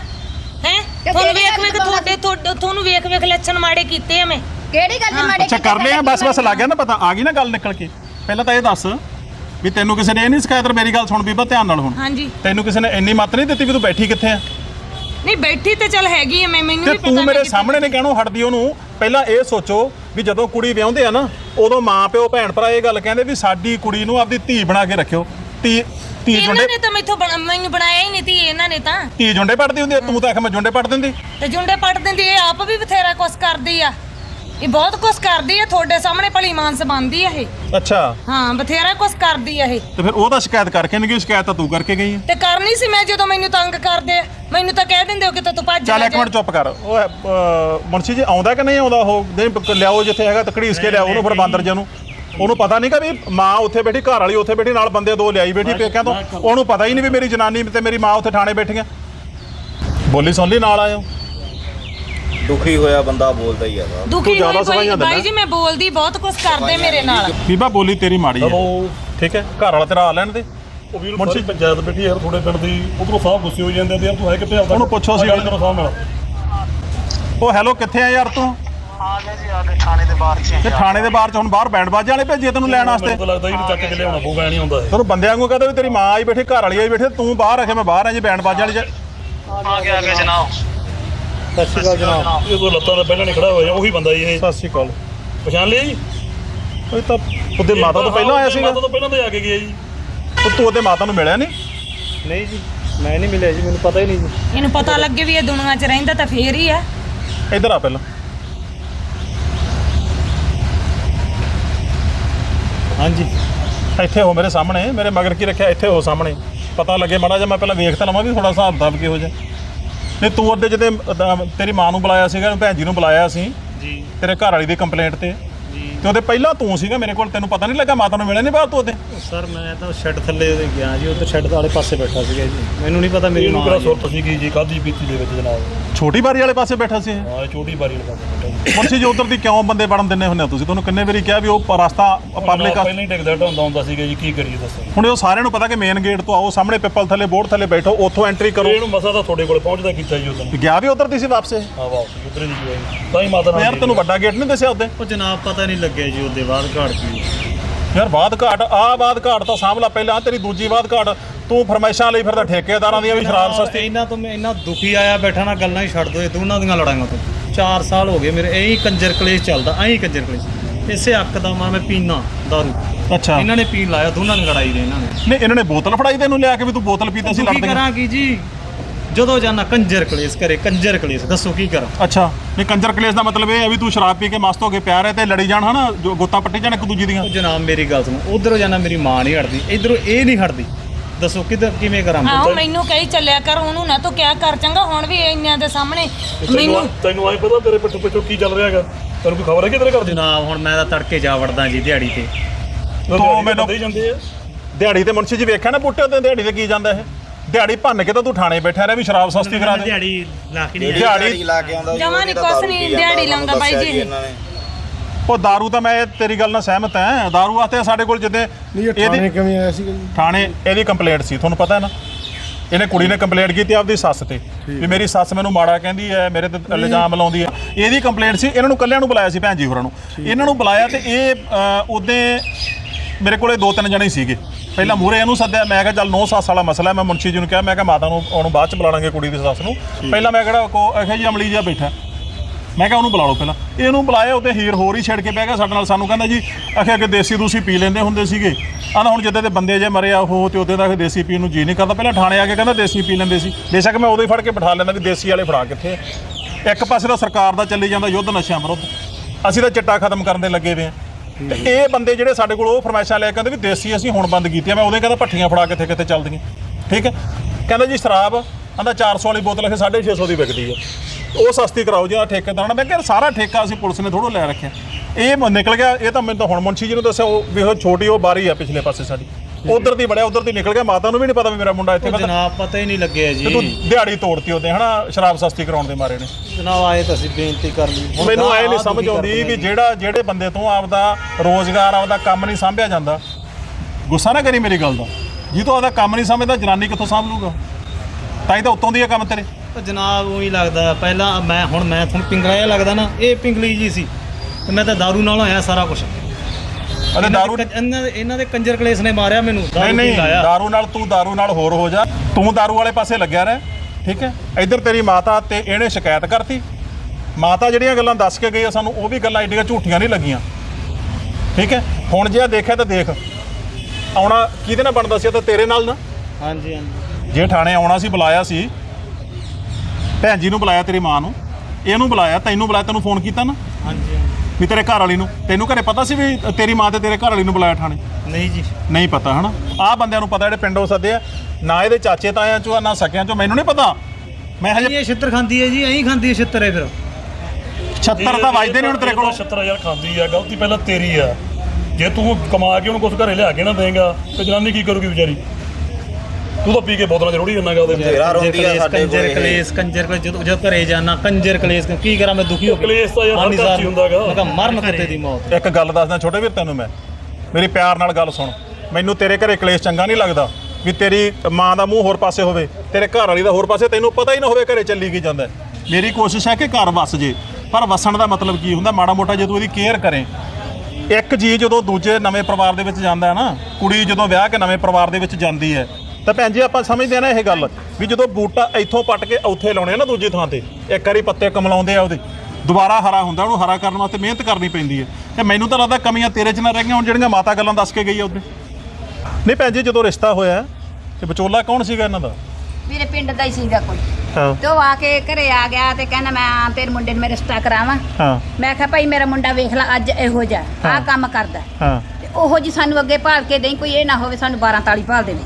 S2: ਹੈ? ਤੁਹਾਨੂੰ ਵੇਖ ਵੇਖ ਤੁਹਾਡੇ- ਤੁਹਾਨੂੰ ਵੇਖ ਵੇਖ ਲੱਛਣ ਮਾੜੇ ਕੀਤੇ ਆ ਮੈਂ।
S3: ਕਿਹੜੀ ਗੱਲ ਦੀ ਮਾੜੀ
S1: ਅੱਛਾ ਕਰ ਲਿਆ ਬਸ ਬਸ ਲੱਗ ਗਿਆ ਨਾ ਪਤਾ। ਆ ਗਈ ਨਾ ਗੱਲ ਨਿਕਲ ਕੇ। ਪਹਿਲਾਂ ਤਾਂ ਇਹ ਦੱਸ ਵੀ ਤੈਨੂੰ ਕਿਸੇ ਨੇ ਇਹ ਨਹੀਂ ਸਿਖਾਇਆ ਤੇ ਮੇਰੀ ਗੱਲ ਸੁਣ ਬੀਬਾ ਧਿਆਨ ਨਾਲ ਹੁਣ।
S2: ਹਾਂਜੀ।
S1: ਤੈਨੂੰ ਕਿਸੇ ਨੇ ਇੰਨੀ ਮੱਤ ਨਹੀਂ ਦਿੱਤੀ ਵੀ ਤੂੰ ਬੈਠੀ ਕਿੱਥੇ ਆ?
S2: ਨਹੀਂ ਬੈਠੀ ਤੇ ਚੱਲ ਹੈਗੀ ਆ ਮੈਂ ਮੈਨੂੰ
S1: ਤੇ
S2: ਵੀ ਪਤਾ
S1: ਤੂੰ ਮੇਰੇ ਸਾਹਮਣੇ ਨੇ ਕਹਿਣੋਂ ਹਟਦੀ ਉਹਨੂੰ। ਪਹਿਲਾਂ ਇਹ ਸੋਚੋ ਵੀ ਜਦੋਂ ਕੁੜੀ ਵਿਆਹੁੰਦੇ ਆ ਨਾ ਉਦੋਂ ਮਾਂ ਪਿਓ ਭੈਣ ਭਰਾ ਇਹ ਗੱਲ ਕਹਿੰਦੇ ਵੀ ਸਾਡੀ ਕੁੜੀ ਨੂੰ ਆਪਦੀ ਧੀ ਬਣਾ ਕੇ ਰੱਖਿਓ। ਧੀ ਧੀ
S2: ਇਹਨਾਂ
S1: ਜੁੰਡੇ
S2: ਨੇ ਤਾਂ ਮੈਥੋਂ ਬਣਾ- ਮੈਨੂੰ ਬਣਾਇਆ ਹੀ ਨਹੀਂ ਤੀ ਇਹਨਾਂ ਨੇ ਤਾਂ।
S1: ਧੀ ਜੁੰਡੇ ਪੜਦੀ ਹੁੰਦੀ ਆ, ਤੂੰ ਤਾਂ ਆਖ ਮੈਂ ਜੁੰਡੇ ਪੜ ਦਿੰਦੀ।
S2: ਤੇ ਜੁੰਡੇ ਪੱਟ ਦਿੰਦੀ ਇਹ ਆਪ ਵੀ ਬਥੇਰਾ ਕੁਛ ਕਰਦੀ ਆ। ਇਹ ਬਹੁਤ ਕੁਛ ਕਰਦੀ ਆ ਤੁਹਾਡੇ ਸਾਹਮਣੇ ਭਲੀ ਮਾਨਸ ਬੰਦੀ ਆ ਇਹ।
S1: ਅੱਛਾ।
S2: ਹਾਂ ਬਥੇਰਾ ਕੁਛ ਕਰਦੀ ਆ ਇਹ।
S1: ਤੇ ਫਿਰ ਉਹ ਤਾਂ ਸ਼ਿਕਾਇਤ ਕਰਕੇ ਨਹੀਂ ਗਈ ਸ਼ਿਕਾਇਤ ਤਾਂ ਤੂੰ ਕਰਕੇ ਗਈ ਹੈ
S2: ਤੇ ਕਰਨੀ ਸੀ ਮੈਂ ਜਦੋਂ ਮੈਨੂੰ ਤੰਗ ਕਰਦੇ ਆ। ਮੈਨੂੰ ਤਾਂ ਕਹਿ ਦਿੰਦੇ ਹੋ ਕਿ ਤੂੰ ਭੱਜ
S1: ਚੱਲ ਇੱਕ। ਮਿੰਟ ਚੁੱਪ ਕਰ। ਉਹ ਅਹ, ਮੁਨਸ਼ੀ ਜੀ ਆਉਂਦਾ ਕਿ ਨਹੀਂ ਆਉਂਦਾ ਉਹ? ਨਹੀਂ ਲਿਆਓ ਜਿੱਥੇ ਹੈਗਾ ਤਕੜੀਸ ਕੇ ਲਿਆਓ ਉਹਨੂੰ ਫਿਰ ਬਾਂਦਰ ਜੀ ਨੂੰ। ਉਹਨੂੰ ਪਤਾ ਨਹੀਂ ਕਿ ਵੀ ਮਾਂ ਉੱਥੇ ਬੈਠੀ ਘਰ ਵਾਲੀ ਉੱਥੇ ਬੈਠੀ ਨਾਲ ਬੰਦੇ ਦੋ ਲਿਆਈ ਬੈਠੀ ਪੇਕਿਆਂ ਤੋਂ। ਉਹਨੂੰ ਪਤਾ ਹੀ ਨਹੀਂ ਵੀ ਮੇਰੀ ਜਨਾਨੀ ਤੇ ਮੇਰੀ ਮਾਂ ਉੱਥੇ ਥਾਣੇ ਬੈਠੀਆਂ। ਬੋਲੀ ਸੁਣ ਲਈ ਨਾਲ ਆਇਓ।
S8: ਦੁਖੀ ਹੋਇਆ ਬੰਦਾ ਬੋਲਦਾ ਹੀ ਹੈਗਾ।
S2: ਦੁਖੀ
S1: ਜ਼ਿਆਦਾ
S2: ਹੋਈ
S1: ਸਵਾਈਆਂ
S2: ਕੋਈ
S1: ਦਿੰਦਾ।
S2: ਬਾਈ ਜੀ ਮੈਂ ਬੋਲਦੀ ਬਹੁਤ ਕੁਛ ਕਰਦੇ ਮੇਰੇ ਨਾਲ।
S1: ਬੀਬਾ ਬੋਲੀ ਤੇਰੀ ਮਾੜੀ ਹੈ।
S5: ਚਲੋ
S1: ਠੀਕ ਹੈ ਘਰ ਵਾਲਾ ਤੇਰਾ ਆ ਲੈਣ ਦੇ।
S5: ਉਹ ਵੀਰ
S1: ਮੁਨਸ਼ੀ-
S5: ਪੰਚਾਇਤ ਬੈਠੀ ਯਾਰ ਥੋੜੇ ਪਿੰਡ ਦੀ ਉਧਰੋਂ ਸਾਹਿਬ ਗੁੱਸੇ ਹੋਈ ਜਾਂਦੇ ਤੇ ਯਾਰ ਤੂੰ ਹੈ ਕਿੱਥੇ ਆਪਦਾ?
S1: ਉਹਨੂੰ ਪੁੱਛੋ ਸੀ
S5: ਗੱਲ ਕਰੋ ਸਾਹਿਬ ਨਾਲ
S1: ਉਹ ਹੈਲੋ ਕਿੱਥੇ ਆ ਯਾਰ ਤੂੰ?
S6: ਆ ਗਿਆ ਜੀ ਆ ਕੇ ਥਾਣੇ ਦੇ ਬਾਹਰ ਚ
S1: ਤੇ ਥਾਣੇ ਦੇ ਬਾਹਰ ਚ ਹੁਣ ਬਾਹਰ ਬੈਂਡ ਬਾਜੇ ਵਾਲੇ ਭੇਜੇ ਤੈਨੂੰ ਲੈਣ ਵਾਸਤੇ?
S5: ਮੈਨੂੰ ਤਾਂ ਲੱਗਦਾ ਇਹਨੂੰ ਚੱਕ ਕੇ ਲਿਆਉਣਾ ਪਊਗਾ ਐ ਨਹੀਂ ਹੁੰਦਾ ਇਹ।
S1: ਤੈਨੂੰ ਬੰਦਿਆਂ ਵਾਂਗੂ ਕਹਦਾ ਵੀ ਤੇਰੀ ਮਾਂ ਆਈ ਬੈਠੀ ਘਰ ਵਾਲੀ ਆਈ ਬੈਠੀ ਤੂੰ ਬਾਹਰ ਆ ਕੇ ਮੈਂ ਬਾਹਰ ਆ ਜੀ ਬੈਂਡ ਬਾਜੇ ਵਾਲੀ ਚ।
S6: ਆ ਗਿਆ ਆ ਗਿਆ ਜਨਾਬ।
S7: ਸਤਿ ਸ਼੍ਰੀ ਅਕਾਲ ਜਨਾਬ।
S5: ਇਹ ਤੋਂ ਲੱਤਾਂ ਦਾ ਪਹਿਲਾਂ ਨਹੀਂ ਖੜਾ ਹੋਇਆ ਉਹੀ ਬੰਦਾ ਜੀ ਇਹ।
S1: ਸਤਿ ਸ਼੍ਰੀ ਅਕਾਲ।
S5: ਪਛਾਣ ਲਿਆ ਜੀ?
S1: ਉਹ ਤਾਂ ਉਹਦੇ ਮਾਤਾ ਤੋਂ ਪਹਿਲਾਂ ਆਇਆ ਸੀਗਾ।
S5: ਮਾਤਾ ਤੋਂ ਪਹਿਲਾਂ ਤਾਂ ਆ ਕੇ ਗਿਆ ਜੀ।
S1: ਉਹ ਤੂੰ ਉਹਦੇ ਮਾਤਾ ਨੂੰ ਮਿਲਿਆ ਨਹੀਂ?
S7: ਨਹੀਂ ਜੀ ਮੈਂ ਨਹੀਂ ਮਿਲਿਆ ਜੀ ਮੈਨੂੰ ਪਤਾ ਹੀ ਨਹੀਂ ਜੀ।
S2: ਇਹਨੂੰ ਪਤਾ ਲੱਗੇ ਵੀ ਇਹ ਦੁਨੀਆ 'ਚ ਰਹਿੰਦਾ ਤਾਂ ਫੇਰ ਹੀ ਆ।
S1: ਇੱਧਰ ਆ ਪਹਿਲਾਂ।
S7: ਹਾਂਜੀ।
S1: ਇੱਥੇ ਹੋ ਮੇਰੇ ਸਾਹਮਣੇ ਮੇਰੇ ਮਗਰ ਕੀ ਰੱਖਿਆ? ਇੱਥੇ ਹੋ ਸਾਹਮਣੇ। ਪਤਾ ਲੱਗੇ ਮਾੜਾ ਜਿਹਾ ਮੈਂ ਪਹਿਲਾਂ ਵੇਖ ਤਾਂ ਲਵਾਂ ਵੀ ਥੋੜਾ ਹਿਸਾਬ ਕਿਤਾਬ ਕਿਹੋ ਜਿਹਾ। ਨਹੀਂ ਤੂੰ ਉਹਦੇ ਜਿਹਦੇ ਤੇਰੀ ਮਾਂ ਨੂੰ ਬੁਲਾਇਆ ਸੀਗਾ ਭੈਣ ਜੀ ਨੂੰ ਬੁਲਾਇਆ ਸੀ
S7: ਜੀ।
S1: ਤੇਰੇ ਘਰ ਵਾਲੀ ਦੀ ਕੰਪਲੇਂਟ ਤੇ। ਤੇ ਉਹਦੇ ਪਹਿਲਾਂ ਤੂੰ ਸੀਗਾ ਮੇਰੇ ਕੋਲ ਤੈਨੂੰ ਪਤਾ ਨਹੀਂ ਲੱਗਾ ਮਾਤਾ ਨੂੰ ਮਿਲਿਆ ਨਹੀਂ ਬਾਹਰ ਤੂੰ ਉਹਦੇ
S7: ਸਰ ਮੈਂ ਤਾਂ ਸ਼ੈੱਡ ਥੱਲੇ ਉਹਦੇ ਗਿਆ ਜੀ ਉੱਧਰ ਸ਼ੈੱਡ ਵਾਲੇ ਪਾਸੇ ਬੈਠਾ ਸੀਗਾ ਜੀ। ਮੈਨੂੰ ਨਹੀਂ ਪਤਾ ਮੇਰੀ ਮਾਂ
S5: ਕਿਹੜਾ
S7: ਜੀ।
S5: ਸੁਰਤ ਸੀਗੀ ਜੀ ਕਾਦੀ ਬੀਤੀ ਦੇ ਵਿੱਚ ਜਨਾਬ?
S1: ਛੋਟੀ ਬਾਰੀ ਵਾਲੇ ਪਾਸੇ ਬੈਠਾ ਸੀ ਇਹ।
S5: ਹਾਂ ਛੋਟੀ ਬਾਰੀ ਵਾਲਾ ਪਾਸੇ ਬੈਠਾ ਜੀ।
S1: ਮੁਰਸ਼ੀ ਜੀ ਉਧਰ ਦੀ ਕਿਉਂ ਬੰਦੇ ਵੜਨ ਦਿੰਦੇ ਹੁੰਦੇ ਹੋ ਤੁਸੀਂ? ਤੁਹਾਨੂੰ ਕਿੰਨੇ ਵਾਰੀ ਕਿਹਾ ਵੀ ਉਹ ਰਸਤਾ ਪਬਲਿਕ
S5: ਪਹਿਲਾਂ ਹੀ ਟਿਕਦਾ ਢਾਉਂਦਾ ਹੁੰਦਾ ਸੀਗਾ ਜੀ ਕੀ ਕਰੀਏ ਦੱਸੋ?
S1: ਹੁਣ ਉਹ ਸਾਰਿਆਂ ਨੂੰ ਪਤਾ ਕਿ ਮੇਨ ਗੇਟ ਤੋਂ ਆਓ ਸਾਹਮਣੇ ਪਿੱਪਲ ਥੱਲੇ ਬੋਰਡ ਥੱਲੇ ਬੈਠੋ ਉੱਥੋਂ ਐਂਟਰੀ ਕਰੋ।
S5: ਇਹਨੂੰ ਮਸਾ ਤਾਂ ਤੁਹਾਡੇ ਕੋਲ ਪਹੁੰਚਦਾ ਕੀਤਾ ਜੀ ਉਦੋਂ
S1: ਗਿਆ ਵੀ ਉਧਰ ਦੀ ਸੀ ਵਾਪਸ ਇਹ?
S5: ਆ ਵਾਪਸ ਉਧਰ ਦੀ ਜੁਆਈ ਤਾਂ ਹੀ ਮਾਤਾ ਨਾਲ
S1: ਯਾਰ ਤੈਨੂੰ ਵੱਡਾ ਗੇਟ ਨਹੀਂ ਦੱਸਿਆ ਉਹਦੇ
S7: ਉਹ ਜਨਾਬ ਪਤਾ ਨਹੀਂ ਲੱਗਿਆ ਜੀ ਉਹਦੇ ਬਾਅਦ ਘਾੜ ਕੀ
S1: ਯਾਰ ਬਾਦ ਘਾਟ ਆ ਬਾਦ ਘਾਟ ਤਾਂ ਸਾਂਭਲਾ ਪਹਿਲਾਂ ਤੇਰੀ ਦੂਜੀ ਬਾਦ ਘਾਟ। ਤੂੰ ਫਰਮਾਇਸ਼ਾਂ ਲਈ ਫਿਰਦਾ ਠੇਕੇਦਾਰਾਂ ਦੀਆਂ ਵੀ ਸ਼ਰਾਬ ਸਸਤੀ।
S7: ਇਹਨਾਂ ਤੋਂ ਮੈਂ ਇੰਨਾ ਦੁਖੀ ਆਇਆ ਬੈਠਾ ਨਾ ਗੱਲਾਂ ਹੀ ਛੱਡ ਦੋ ਇਹ ਦੋਨਾਂ ਦੀਆਂ ਲੜਾਈਆਂ ਤੋਂ। 4 ਸਾਲ ਹੋ ਗਏ ਮੇਰੇ ਐਂ ਹੀ ਕੰਜਰ ਕਲੇਸ਼ ਚੱਲਦਾ ਐਂ ਕੰਜਰ ਕਲੇਸ਼। ਇਸੇ ਅੱਕ ਦਾ ਮਾਰ ਮੈਂ ਪੀਣਾ ਦਾਰੂ।
S1: ਅੱਛਾ।
S7: ਇਹਨਾਂ ਨੇ ਪੀਣ ਲਾਇਆ ਦੋਨਾਂ ਨੇ ਲੜਾਈ ਦੇ ਇਹਨਾਂ ਨੇ।
S1: ਨਹੀਂ ਇਹਨਾਂ ਨੇ ਬੋਤਲ ਫੜਾਈ ਤੈਨੂੰ ਲਿਆ ਕੇ ਵੀ ਤੂੰ ਬੋਤਲ ਪੀਤਾ ਸੀ
S7: ਕੀ
S1: ਲੜਦੇ
S7: ਕਰਾਂ ਕੀ ਜੀ? ਜਦੋਂ ਜਾਣਾ ਕੰਜਰ ਕਲੇਸ਼ ਕਰੇ ਕੰਜਰ ਕਲੇਸ਼ ਦੱਸੋ ਕੀ ਕਰਾਂ?
S1: ਅੱਛਾ ਨਹੀਂ ਕੰਜਰ ਕਲੇਸ਼ ਦਾ ਮਤਲਬ ਇਹ ਹੈ ਵੀ ਤੂੰ ਸ਼ਰਾਬ ਪੀ ਕੇ ਮਸਤ ਹੋ ਕੇ ਪਿਆ ਰਹੇ ਤੇ ਲੜੀ ਜਾਣ ਹਨਾ? ਜੋ ਗੋਤਾ ਪੱਟੀ ਜਾਣ ਇੱਕ ਦੂਜੀ ਦੀਆਂ।
S7: ਉਹ ਜਨਾਬ ਮੇਰੀ ਗੱਲ ਸੁਣੋ ਉਧਰੋਂ ਜਾਣਾ ਮੇਰੀ ਮਾਂ ਨਹੀਂ ਹਟਦੀ ਇਧਰੋਂ ਇਹ ਨਹੀਂ ਹਟਦੀ। ਦੱਸੋ ਕਿੱਧਰ ਕਿਵੇਂ ਕਰਾਂ ਮੈਂ?
S2: ਆਹੋ ਮੈਨੂੰ ਕਹੀ ਚੱਲਿਆ ਕਰ ਉਹਨੂੰ ਨਾ ਤੂੰ ਕਿਆ ਕਰ ਚੰਗਾ ਹੁਣ ਵੀ ਇੰਨਿਆਂ ਦੇ ਸਾਹਮਣੇ ਮੈਨੂੰ
S5: ਤੈਨੂੰ ਆਈ ਪਤਾ ਤੇਰੇ ਪਿੱਛੇ ਪਿੱਛੇ ਕੀ ਚੱਲ ਰਿਹਾ ਹੈਗਾ? ਤੈਨੂੰ ਕੋਈ ਖਬਰ ਹੈ ਕਿ ਤੇਰੇ ਘਰ ਦੇ?
S7: ਜਨਾਬ ਹੁਣ ਮੈਂ ਤਾਂ ਤੜਕੇ ਜਾ ਵੜਦਾ ਜੀ ਦਿਹਾੜੀ ਤੇ।
S1: ਤੂੰ ਮੈਨੂੰ-
S5: ਦੇ ਜਾਂਦੇ ਆ।
S1: ਦਿਹਾੜੀ ਤੇ ਮੁਨਸ਼ੀ ਜੀ ਵੇਖਿਆ ਨਾ ਬੁੱਟੇ ਤੇ ਦਿਹਾੜੀ ਤੇ ਕੀ ਜਾਂਦਾ ਇਹ? ਦਿਹਾੜੀ ਭੰਨ ਕੇ ਤਾਂ ਤੂੰ ਥਾਣੇ ਬੈਠਾ ਰਿਹਾ ਵੀ ਸ਼ਰਾਬ ਸਸਤੀ ਕਰਾ ਦੇ
S7: ਦਿਹਾੜੀ ਲਾ ਕੇ
S8: ਜਿਹੜੀ
S7: ਨਹੀਂ
S1: ਦਿਹਾੜੀ-
S8: ਦਿਹਾੜੀ ਲਾ ਕੇ ਆਉਂਦਾ ਜੀ,
S2: ਜਮਾਂ
S8: ਉਹਦੀ
S2: ਨੀ
S8: ਤਾਂ
S2: ਕੁਛ
S8: ਦਾਰੂ
S2: ਨੀ
S8: ਪੀ ਜਾਂਦਾ,
S2: ਦਿਹਾੜੀ
S8: ਉਹਨਾਂ ਨੂੰ
S2: ਲਾਉਂਦਾ ਬਾਈ
S8: ਦੱਸਿਆ
S2: ਜੀ।
S8: ਇਹਨਾਂ ਨੇ
S1: ਉਹ दारू ਤਾਂ ਮੈਂ ਤੇਰੀ ਗੱਲ ਨਾਲ ਸਹਿਮਤ ਹਾਂ दारू ਵਾਸਤੇ ਸਾਡੇ ਕੋਲ ਜਿੱਦੇ
S4: ਨਹੀਂ ਇਹ ਥਾਣੇ ਕਿਵੇਂ ਆਇਆ ਸੀਗਾ ਜੀ
S1: ਥਾਣੇ ਇਹਦੀ ਕੰਪਲੇਂਟ ਸੀ ਤੁਹਾਨੂੰ ਪਤਾ ਹੈ ਨਾ ਇਹਨੇ ਕੁੜੀ ਨੇ ਕੰਪਲੇਂਟ ਕੀਤੀ ਆਪਦੀ ਸੱਸ ਤੇ ਵੀ ਮੇਰੀ ਸੱਸ ਮੈਨੂੰ ਮਾੜਾ ਕਹਿੰਦੀ ਹੈ ਮੇਰੇ ਤੇ ਇਲਜ਼ਾਮ ਲਾਉਂਦੀ ਹੈ ਇਹਦੀ ਕੰਪਲੇਂਟ ਸੀ ਇਹਨਾਂ ਨੂੰ ਕੱਲਿਆਂ ਨੂੰ ਬੁਲਾਇਆ ਸੀ ਭੈਣ ਜੀ ਹੋਰਾਂ ਨੂੰ ਇਹਨਾਂ ਨੂੰ ਬੁਲਾਇਆ ਤੇ ਇਹ ਉਹਦੇ ਮੇਰੇ ਕੋਲੇ ਦੋ ਤਿੰਨ ਜਣੇ ਹੀ ਸੀਗੇ ਪਹਿਲਾਂ ਮੂਰੇ ਇਹਨੂੰ ਸੱਦਿਆ ਮੈਂ ਕਿਹਾ ਚੱਲ ਨੌ ਸੱਸ ਵਾਲਾ ਮਸਲਾ। ਮੈਂ ਮੁਨਸ਼ੀ ਜੀ ਨੂੰ ਕਿਹਾ ਮੈਂ ਕਿਹਾ ਮਾਤਾ ਨੂੰ ਉਹਨੂੰ ਬਾਅਦ ਚ ਬੁਲਾਣਾਂਗੇ ਕੁੜੀ ਦੀ ਸੱਸ ਨੂੰ। ਪਹਿਲਾਂ ਮੈਂ ਕਿਹੜਾ ਕੋ ਅਖੇ ਜੀ ਅਮਲੀ ਜਿਹਾ ਬੈਠਾ। ਮੈਂ ਕਿਹਾ ਉਹਨੂੰ ਬੁਲਾ ਲਓ ਪਹਿਲਾਂ। ਇਹਨੂੰ ਬੁਲਾਇਆ ਉਹਦੇ ਹੀਰ ਹੋਰ ਹੀ ਛੱਡ ਕੇ ਬਹਿ ਗਿਆ ਸਾਡੇ ਨਾਲ। ਸਾਨੂੰ ਕਹਿੰਦਾ ਜੀ ਅਖੇ ਅੱਗੇ ਦੇਸੀ ਦੂਸੀ ਪੀ ਲੈਂਦੇ ਹੁੰਦੇ ਸੀਗੇ। ਆਂਦਾ ਹੁਣ ਜਿੱਦਾਂ ਦੇ ਬੰਦੇ ਜੇ ਮਰੇ ਆ ਉਹ ਤੇ ਉਹਦੇ ਦਾ ਦੇਸੀ ਪੀਣ ਨੂੰ ਜੀ ਨਹੀਂ ਕਰਦਾ। ਪਹਿਲਾਂ ਥਾਣੇ ਆ ਕੇ ਕਹਿੰਦਾ ਦੇਸੀ ਪੀ ਲੈਂਦੇ ਸੀ। ਬੇਸ਼ੱਕ ਮੈਂ ਹੀ ਫੜ ਕੇ ਬਿਠਾ ਲੈਂਦਾ ਵੀ ਦੇਸੀ ਵਾਲੇ ਫੜਾ ਕਿੱਥੇ। ਇੱਕ ਪਾਸੇ ਤਾਂ ਸਰਕਾਰ ਦਾ ਚੱਲੀ ਜਾਂਦਾ ਯੁੱਧ ਨਸ਼ਿਆਂ ਵਿਰੁੱਧ। ਅਸੀਂ ਤਾਂ ਚਿੱਟਾ ਖਤਮ ਕਰਨ ਦੇ ਲੱਗੇ ਵੇ ਆ। ਤੇ ਇਹ ਬੰਦੇ ਜਿਹੜੇ ਸਾਡੇ ਕੋਲ, ਉਹ ਫਰਮਾਇਸ਼ਾਂ ਲੈ ਕੇ ਕਹਿੰਦੇ ਵੀ ਦੇਸੀ ਅਸੀਂ ਹੁਣ ਬੰਦ ਕੀਤੀ ਆ ਮੈਂ ਉਹਦੇ ਕਹਿੰਦਾ ਪੱਠੀਆਂ ਫੜਾ ਕਿੱਥੇ ਕਿੱਥੇ ਚੱਲਦੀਆਂ। ਠੀਕ ਹੈ? ਕਹਿੰਦਾ ਜੀ ਸ਼ਰਾਬ ਆਂਦਾ 400 ਵਾਲੀ ਬੋਤਲ ਅਖੇ 650 ਦੀ ਵਿਕਦੀ ਆ ਉਹ ਸਸਤੀ ਕਰਾਓ ਜੀ ਆ ਠੇਕੇਦਾਰਾਂ ਮੈਂ ਕਿਹਾ ਸਾਰਾ ਠੇਕਾ ਅਸੀਂ ਪੁਲਿਸ ਨੇ ਥੋੜੋ ਲੈ ਰੱਖਿਆ। ਇਹ ਨਿਕਲ ਗਿਆ, ਇਹ ਤਾਂ ਮੈਨੂੰ ਤਾਂ ਹੁਣ ਮੁੰਸ਼ੀ ਜੀ ਨੂੰ ਦੱਸਿਆ, ਉਹ ਵੀ ਉਹ ਛੋਟੀ, ਉਹ ਬਾਰੀ ਆ ਪਿਛਲੇ ਪਾਸੇ ਸਾਡੀ। ਉਧਰ ਦੀ ਬੜਿਆ ਉਧਰ ਦੀ ਨਿਕਲ ਗਿਆ ਮਾਤਾ ਨੂੰ ਵੀ ਨਹੀਂ ਪਤਾ ਵੀ ਮੇਰਾ ਮੁੰਡਾ ਇੱਥੇ
S7: ਉਹ ਜਨਾਬ ਪਤਾ ਹੀ ਨਹੀਂ ਲੱਗਿਆ
S1: ਤੂੰ
S7: ਜੀ
S1: ਦਿਹਾੜੀ ਤੋੜਤੀ ਉਹਦੇ ਹਨਾ? ਸ਼ਰਾਬ ਸਸਤੀ ਕਰਾਉਣ ਦੇ ਮਾਰੇ ਨੇ।
S7: ਜਨਾਬ ਆਏ ਤਾਂ ਅਸੀਂ ਬੇਨਤੀ ਕਰ ਲਈ। ਹੁਣ
S1: ਮੈਨੂੰ
S7: ਤਾਂ
S1: ਐ ਨਹੀਂ
S7: ਆਹ
S1: ਸਮਝ
S7: ਦੁਖੀ
S1: ਆਉਂਦੀ ਵੀ। ਜਿਹੜਾ ਜਿਹੜੇ ਬੰਦੇ ਤੋਂ ਆਪਦਾ ਰੋਜ਼ਗਾਰ ਆਪਦਾ ਕੰਮ ਨਹੀਂ ਸੰਭਿਆ ਜਾਂਦਾ ਗੁੱਸਾ ਨਾ ਕਰੀ ਮੇਰੀ ਗੱਲ ਦਾ। ਜੀ ਤੋਂ ਆਪਦਾ ਕੰਮ ਨਹੀਂ ਸਮਝਦਾ ਜਨਾਨੀ ਕਿੱਥੋਂ ਸੰਭ ਲੂਗਾ ਤਾਂ ਹੀ ਤਾਂ ਉੱਤੋਂ ਦੀ ਇਹ ਕੰਮ ਤੇਰੇ।
S7: ਉਹ ਜਨਾਬ ਉਹੀ ਲੱਗਦਾ। ਪਹਿਲਾਂ ਮੈਂ ਹੁਣ ਮੈਂ ਤੁਹਾਨੂੰ ਪਿੰਗਲਾ ਜਿਹਾ ਲੱਗਦਾ ਨਾ ਇਹ ਪਿੰਗਲੀ ਜੀ ਸੀ। ਤੇ ਮੈਂ ਤਾਂ दारू ਨਾਲ ਹੋਇਆ ਸਾਰਾ ਕੁਝ
S1: ਅਤੇ ਦਾਰੂ
S7: ਇਹਨਾਂ ਦੇ ਇਹਨਾਂ ਦੇ ਕੰਜਰ ਕਲੇਸ਼ ਨੇ ਮਾਰਿਆ ਮੈਨੂੰ
S1: ਨਹੀਂ ਨਹੀਂ ਦਾਰੂ ਨਾਲ ਤੂੰ ਦਾਰੂ ਨਾਲ ਹੋਰ ਹੋ ਜਾ। ਤੂੰ ਦਾਰੂ ਵਾਲੇ ਪਾਸੇ ਲੱਗਿਆ ਰਹਿ ਠੀਕ ਹੈ? ਇੱਧਰ ਤੇਰੀ ਮਾਤਾ ਤੇ ਇਹਨੇ ਸ਼ਿਕਾਇਤ ਕਰਤੀ। ਮਾਤਾ ਜਿਹੜੀਆਂ ਗੱਲਾਂ ਦੱਸ ਕੇ ਗਈ ਆ ਸਾਨੂੰ ਉਹ ਵੀ ਗੱਲਾਂ ਏਡੀਆਂ ਝੂਠੀਆਂ ਨਹੀਂ ਲੱਗੀਆਂ। ਠੀਕ ਹੈ? ਹੁਣ ਜੇ ਆ ਦੇਖਿਆ ਤਾਂ ਦੇਖ। ਆਉਣਾ ਕਿਹਦੇ ਨਾਲ ਬਣਦਾ ਸੀ ਤਾਂ ਤੇਰੇ ਨਾਲ ਨਾ?
S7: ਹਾਂਜੀ ਹਾਂਜੀ।
S1: ਜੇ ਥਾਣੇ ਆਉਣਾ ਸੀ ਬੁਲਾਇਆ ਸੀ। ਭੈਣ ਜੀ ਨੂੰ ਬੁਲਾਇਆ ਤੇਰੀ ਮਾਂ ਨੂੰ। ਇਹਨੂੰ ਬੁਲਾਇਆ ਤੈਨੂੰ ਬੁਲਾਇਆ ਤੈਨੂੰ ਫੋਨ ਕੀਤਾ ਨਾ?
S7: ਹਾਂਜੀ।
S1: ਵੀ ਤੇਰੇ ਘਰ ਵਾਲੀ ਨੂੰ। ਤੈਨੂੰ ਘਰੇ ਪਤਾ ਸੀ ਵੀ ਤੇਰੀ ਮਾਂ ਤੇ ਤੇਰੇ ਘਰ ਵਾਲੀ ਨੂੰ ਬੁਲਾਇਆ ਥਾਣੇ
S7: ਨਹੀਂ ਜੀ।
S1: ਨਹੀਂ ਪਤਾ ਹਨਾ? ਆਹ ਬੰਦਿਆਂ ਨੂੰ ਪਤਾ ਜਿਹੜੇ ਪਿੰਡੋਂ ਸੱਦੇ ਆ। ਨਾ ਇਹਦੇ ਚਾਚੇ ਤਾਇਆਂ ਚੋਂ ਆ ਨਾ ਸਕਿਆਂ ਚੋਂ। ਮੈਨੂੰ ਨਹੀਂ ਪਤਾ। ਮੈਂ ਹਜੇ
S7: ਇਹ ਛਿੱਤਰ ਖਾਂਦੀ ਹੈ ਜੀ ਐਂ ਖਾਂਦੀ ਹੈ ਛਿੱਤਰ ਹੈ ਫਿਰ।
S1: 76 ਤਾਂ ਵੱਜਦੇ ਨਹੀਂ ਹੁਣ ਤੇਰੇ ਕੋਲ।
S5: 70000 ਖਾਂਦੀ ਆ ਗਲਤੀ ਪਹਿਲਾਂ ਤੇਰੀ ਆ। ਜੇ ਤੂੰ ਕਮਾ ਕੇ ਉਹਨੂੰ ਕੁਝ ਘਰੇ ਲਿਆ ਕੇ ਨਾ ਦੇਂਗਾ ਤੇ ਜਨਾਨੀ ਕੀ ਕਰੂਗੀ ਵਿਚਾਰੀ? ਤੂੰ ਤਾਂ ਪੀ ਕੇ ਬੋਤਲਾਂ ਚ ਰੋੜੀ ਜਾਂਦਾਗਾ ਉਹਦੇ ਵਿੱਚ।
S8: ਤੇਰਾ
S7: ਕੰਜਰ
S8: ਰੋਂਦੀ ਆ
S7: ਕਲੇਸ਼,
S8: ਸਾਡੇ
S7: ਕੰਜਰ
S8: ਕੋਲੇ
S7: ਕਲੇਸ਼ ਕੰਜਰ ਕਲੇਸ਼ ਜਦੋਂ ਜਦੋਂ ਘਰੇ ਜਾਣਾ ਕੰਜਰ ਕਲੇਸ਼ ਕੀ ਕਰਾਂ ਮੈਂ ਦੁਖੀ ਹੋ ਕੇ?
S5: ਕਲੇਸ਼ ਤਾਂ ਯਾਰ ਹਰ ਘਰ ਹੁੰਦਾਗਾ।
S7: ਮੈਂ ਕਿਹਾ ਮਰਨ ਕੁੱਤੇ ਦੀ ਮੌਤ।
S1: ਇੱਕ ਗੱਲ ਦੱਸਦਾ ਛੋਟੇ ਵੀਰ ਤੈਨੂੰ ਮੈਂ। ਮੇਰੀ ਪਿਆਰ ਨਾਲ ਗੱਲ ਸੁਣ। ਮੈਨੂੰ ਤੇਰੇ ਘਰੇ ਕਲੇਸ਼ ਚੰਗਾ ਨਹੀਂ ਲੱਗਦਾ ਵੀ ਤੇਰੀ ਮਾਂ ਦਾ ਮੂੰਹ ਹੋਰ ਪਾਸੇ ਹੋਵੇ ਤੇਰੇ ਘਰ ਵਾਲੀ ਦਾ ਹੋਰ ਪਾਸੇ ਤੈਨੂੰ ਪਤਾ ਹੀ ਨਾ ਹੋਵੇ ਘਰੇ ਚੱਲੀ ਕੀ ਜਾਂਦਾ। ਮੇਰੀ ਕੋਸ਼ਿਸ਼ ਹੈ ਕਿ ਘਰ ਵਸ ਜੇ ਪਰ ਵਸਣ ਦਾ ਮਤਲਬ ਕੀ ਹੁੰਦਾ? ਮਾੜਾ ਮੋਟਾ ਜੇ ਤੂੰ ਇਹਦੀ ਕੇਅਰ ਕਰੇ। ਇੱਕ ਜੀ ਜਦੋਂ ਦੂਜੇ ਨਵੇਂ ਪਰਿਵਾਰ ਦੇ ਵਿੱਚ ਜਾਂਦਾ ਹੈ ਨਾ ਕੁੜੀ ਜਦੋਂ ਵਿਆਹ ਕੇ ਨਵੇਂ ਪਰਿਵਾਰ ਦੇ ਵਿੱਚ ਜਾਂਦੀ ਹੈ ਤਾਂ ਭੈਣ ਜੀ ਆਪਾਂ ਸਮਝਦੇ ਆ ਨਾ ਇਹ ਗੱਲ ਵੀ ਜਦੋਂ ਬੂਟਾ ਇੱਥੋਂ ਪੱਟ ਕੇ ਉੱਥੇ ਲਾਉਣੇ ਆ ਨਾ ਦੂਜੀ ਥਾਂ ਤੇ ਇੱਕ ਵਾਰੀ ਪੱਤੇ ਕਮਲਾਉਂਦੇ ਆ ਉਹਦੇ ਦੁਬਾਰਾ ਹਰਾ ਹੁੰਦਾ ਉਹਨੂੰ ਹਰਾ ਕਰਨ ਵਾਸਤੇ ਮਿਹਨਤ ਕਰਨੀ ਪੈਂਦੀ ਹੈ। ਤੇ ਮੈਨੂੰ ਤਾਂ ਲੱਗਦਾ ਕਮੀਆਂ ਤੇਰੇ 'ਚ ਨਾ ਰਹਿ ਗਈਆਂ ਹੁਣ ਜਿਹੜੀਆਂ ਮਾਤਾ ਗੱਲਾਂ ਦੱਸ ਕੇ ਗਈ ਆ ਉਹਦੇ। ਨਹੀਂ ਭੈਣ ਜੀ ਜਦੋਂ ਰਿਸ਼ਤਾ ਹੋਇਆ ਤੇ ਵਿਚੋਲਾ ਕੌਣ ਸੀਗਾ ਇਹਨਾਂ ਦਾ?
S3: ਮੇਰੇ ਪਿੰਡ ਦਾ ਹੀ ਸੀਗਾ ਕੋਈ।
S1: ਹਾਂ।
S3: ਤੇ ਉਹ ਆ ਕੇ ਘਰੇ ਆ ਗਿਆ ਤੇ ਕਹਿੰਦਾ ਮੈਂ ਤੇਰੇ ਮੁੰਡੇ ਨੂੰ ਮੈਂ ਰਿਸ਼ਤਾ ਕਰਾਵਾਂ।
S1: ਹਾਂ।
S3: ਮੈਂ ਕਿਹਾ ਭਾਈ ਮੇਰਾ ਮੁੰਡਾ ਵੇਖ ਲੈ ਅੱਜ ਇਹੋ ਜਿਹਾ। ਆਹ ਕੰਮ ਕਰਦਾ
S1: ਹਾਂ।
S3: ਤੇ ਉਹੋ ਜੀ ਸਾਨੂੰ ਅੱਗੇ ਭਾਲ ਕੇ ਦੇਈ ਕੋਈ ਇਹ ਨਾ ਹੋਵੇ ਸਾਨੂੰ 12 ਤਾਲੀ ਭਾਲ ਦੇਵੇ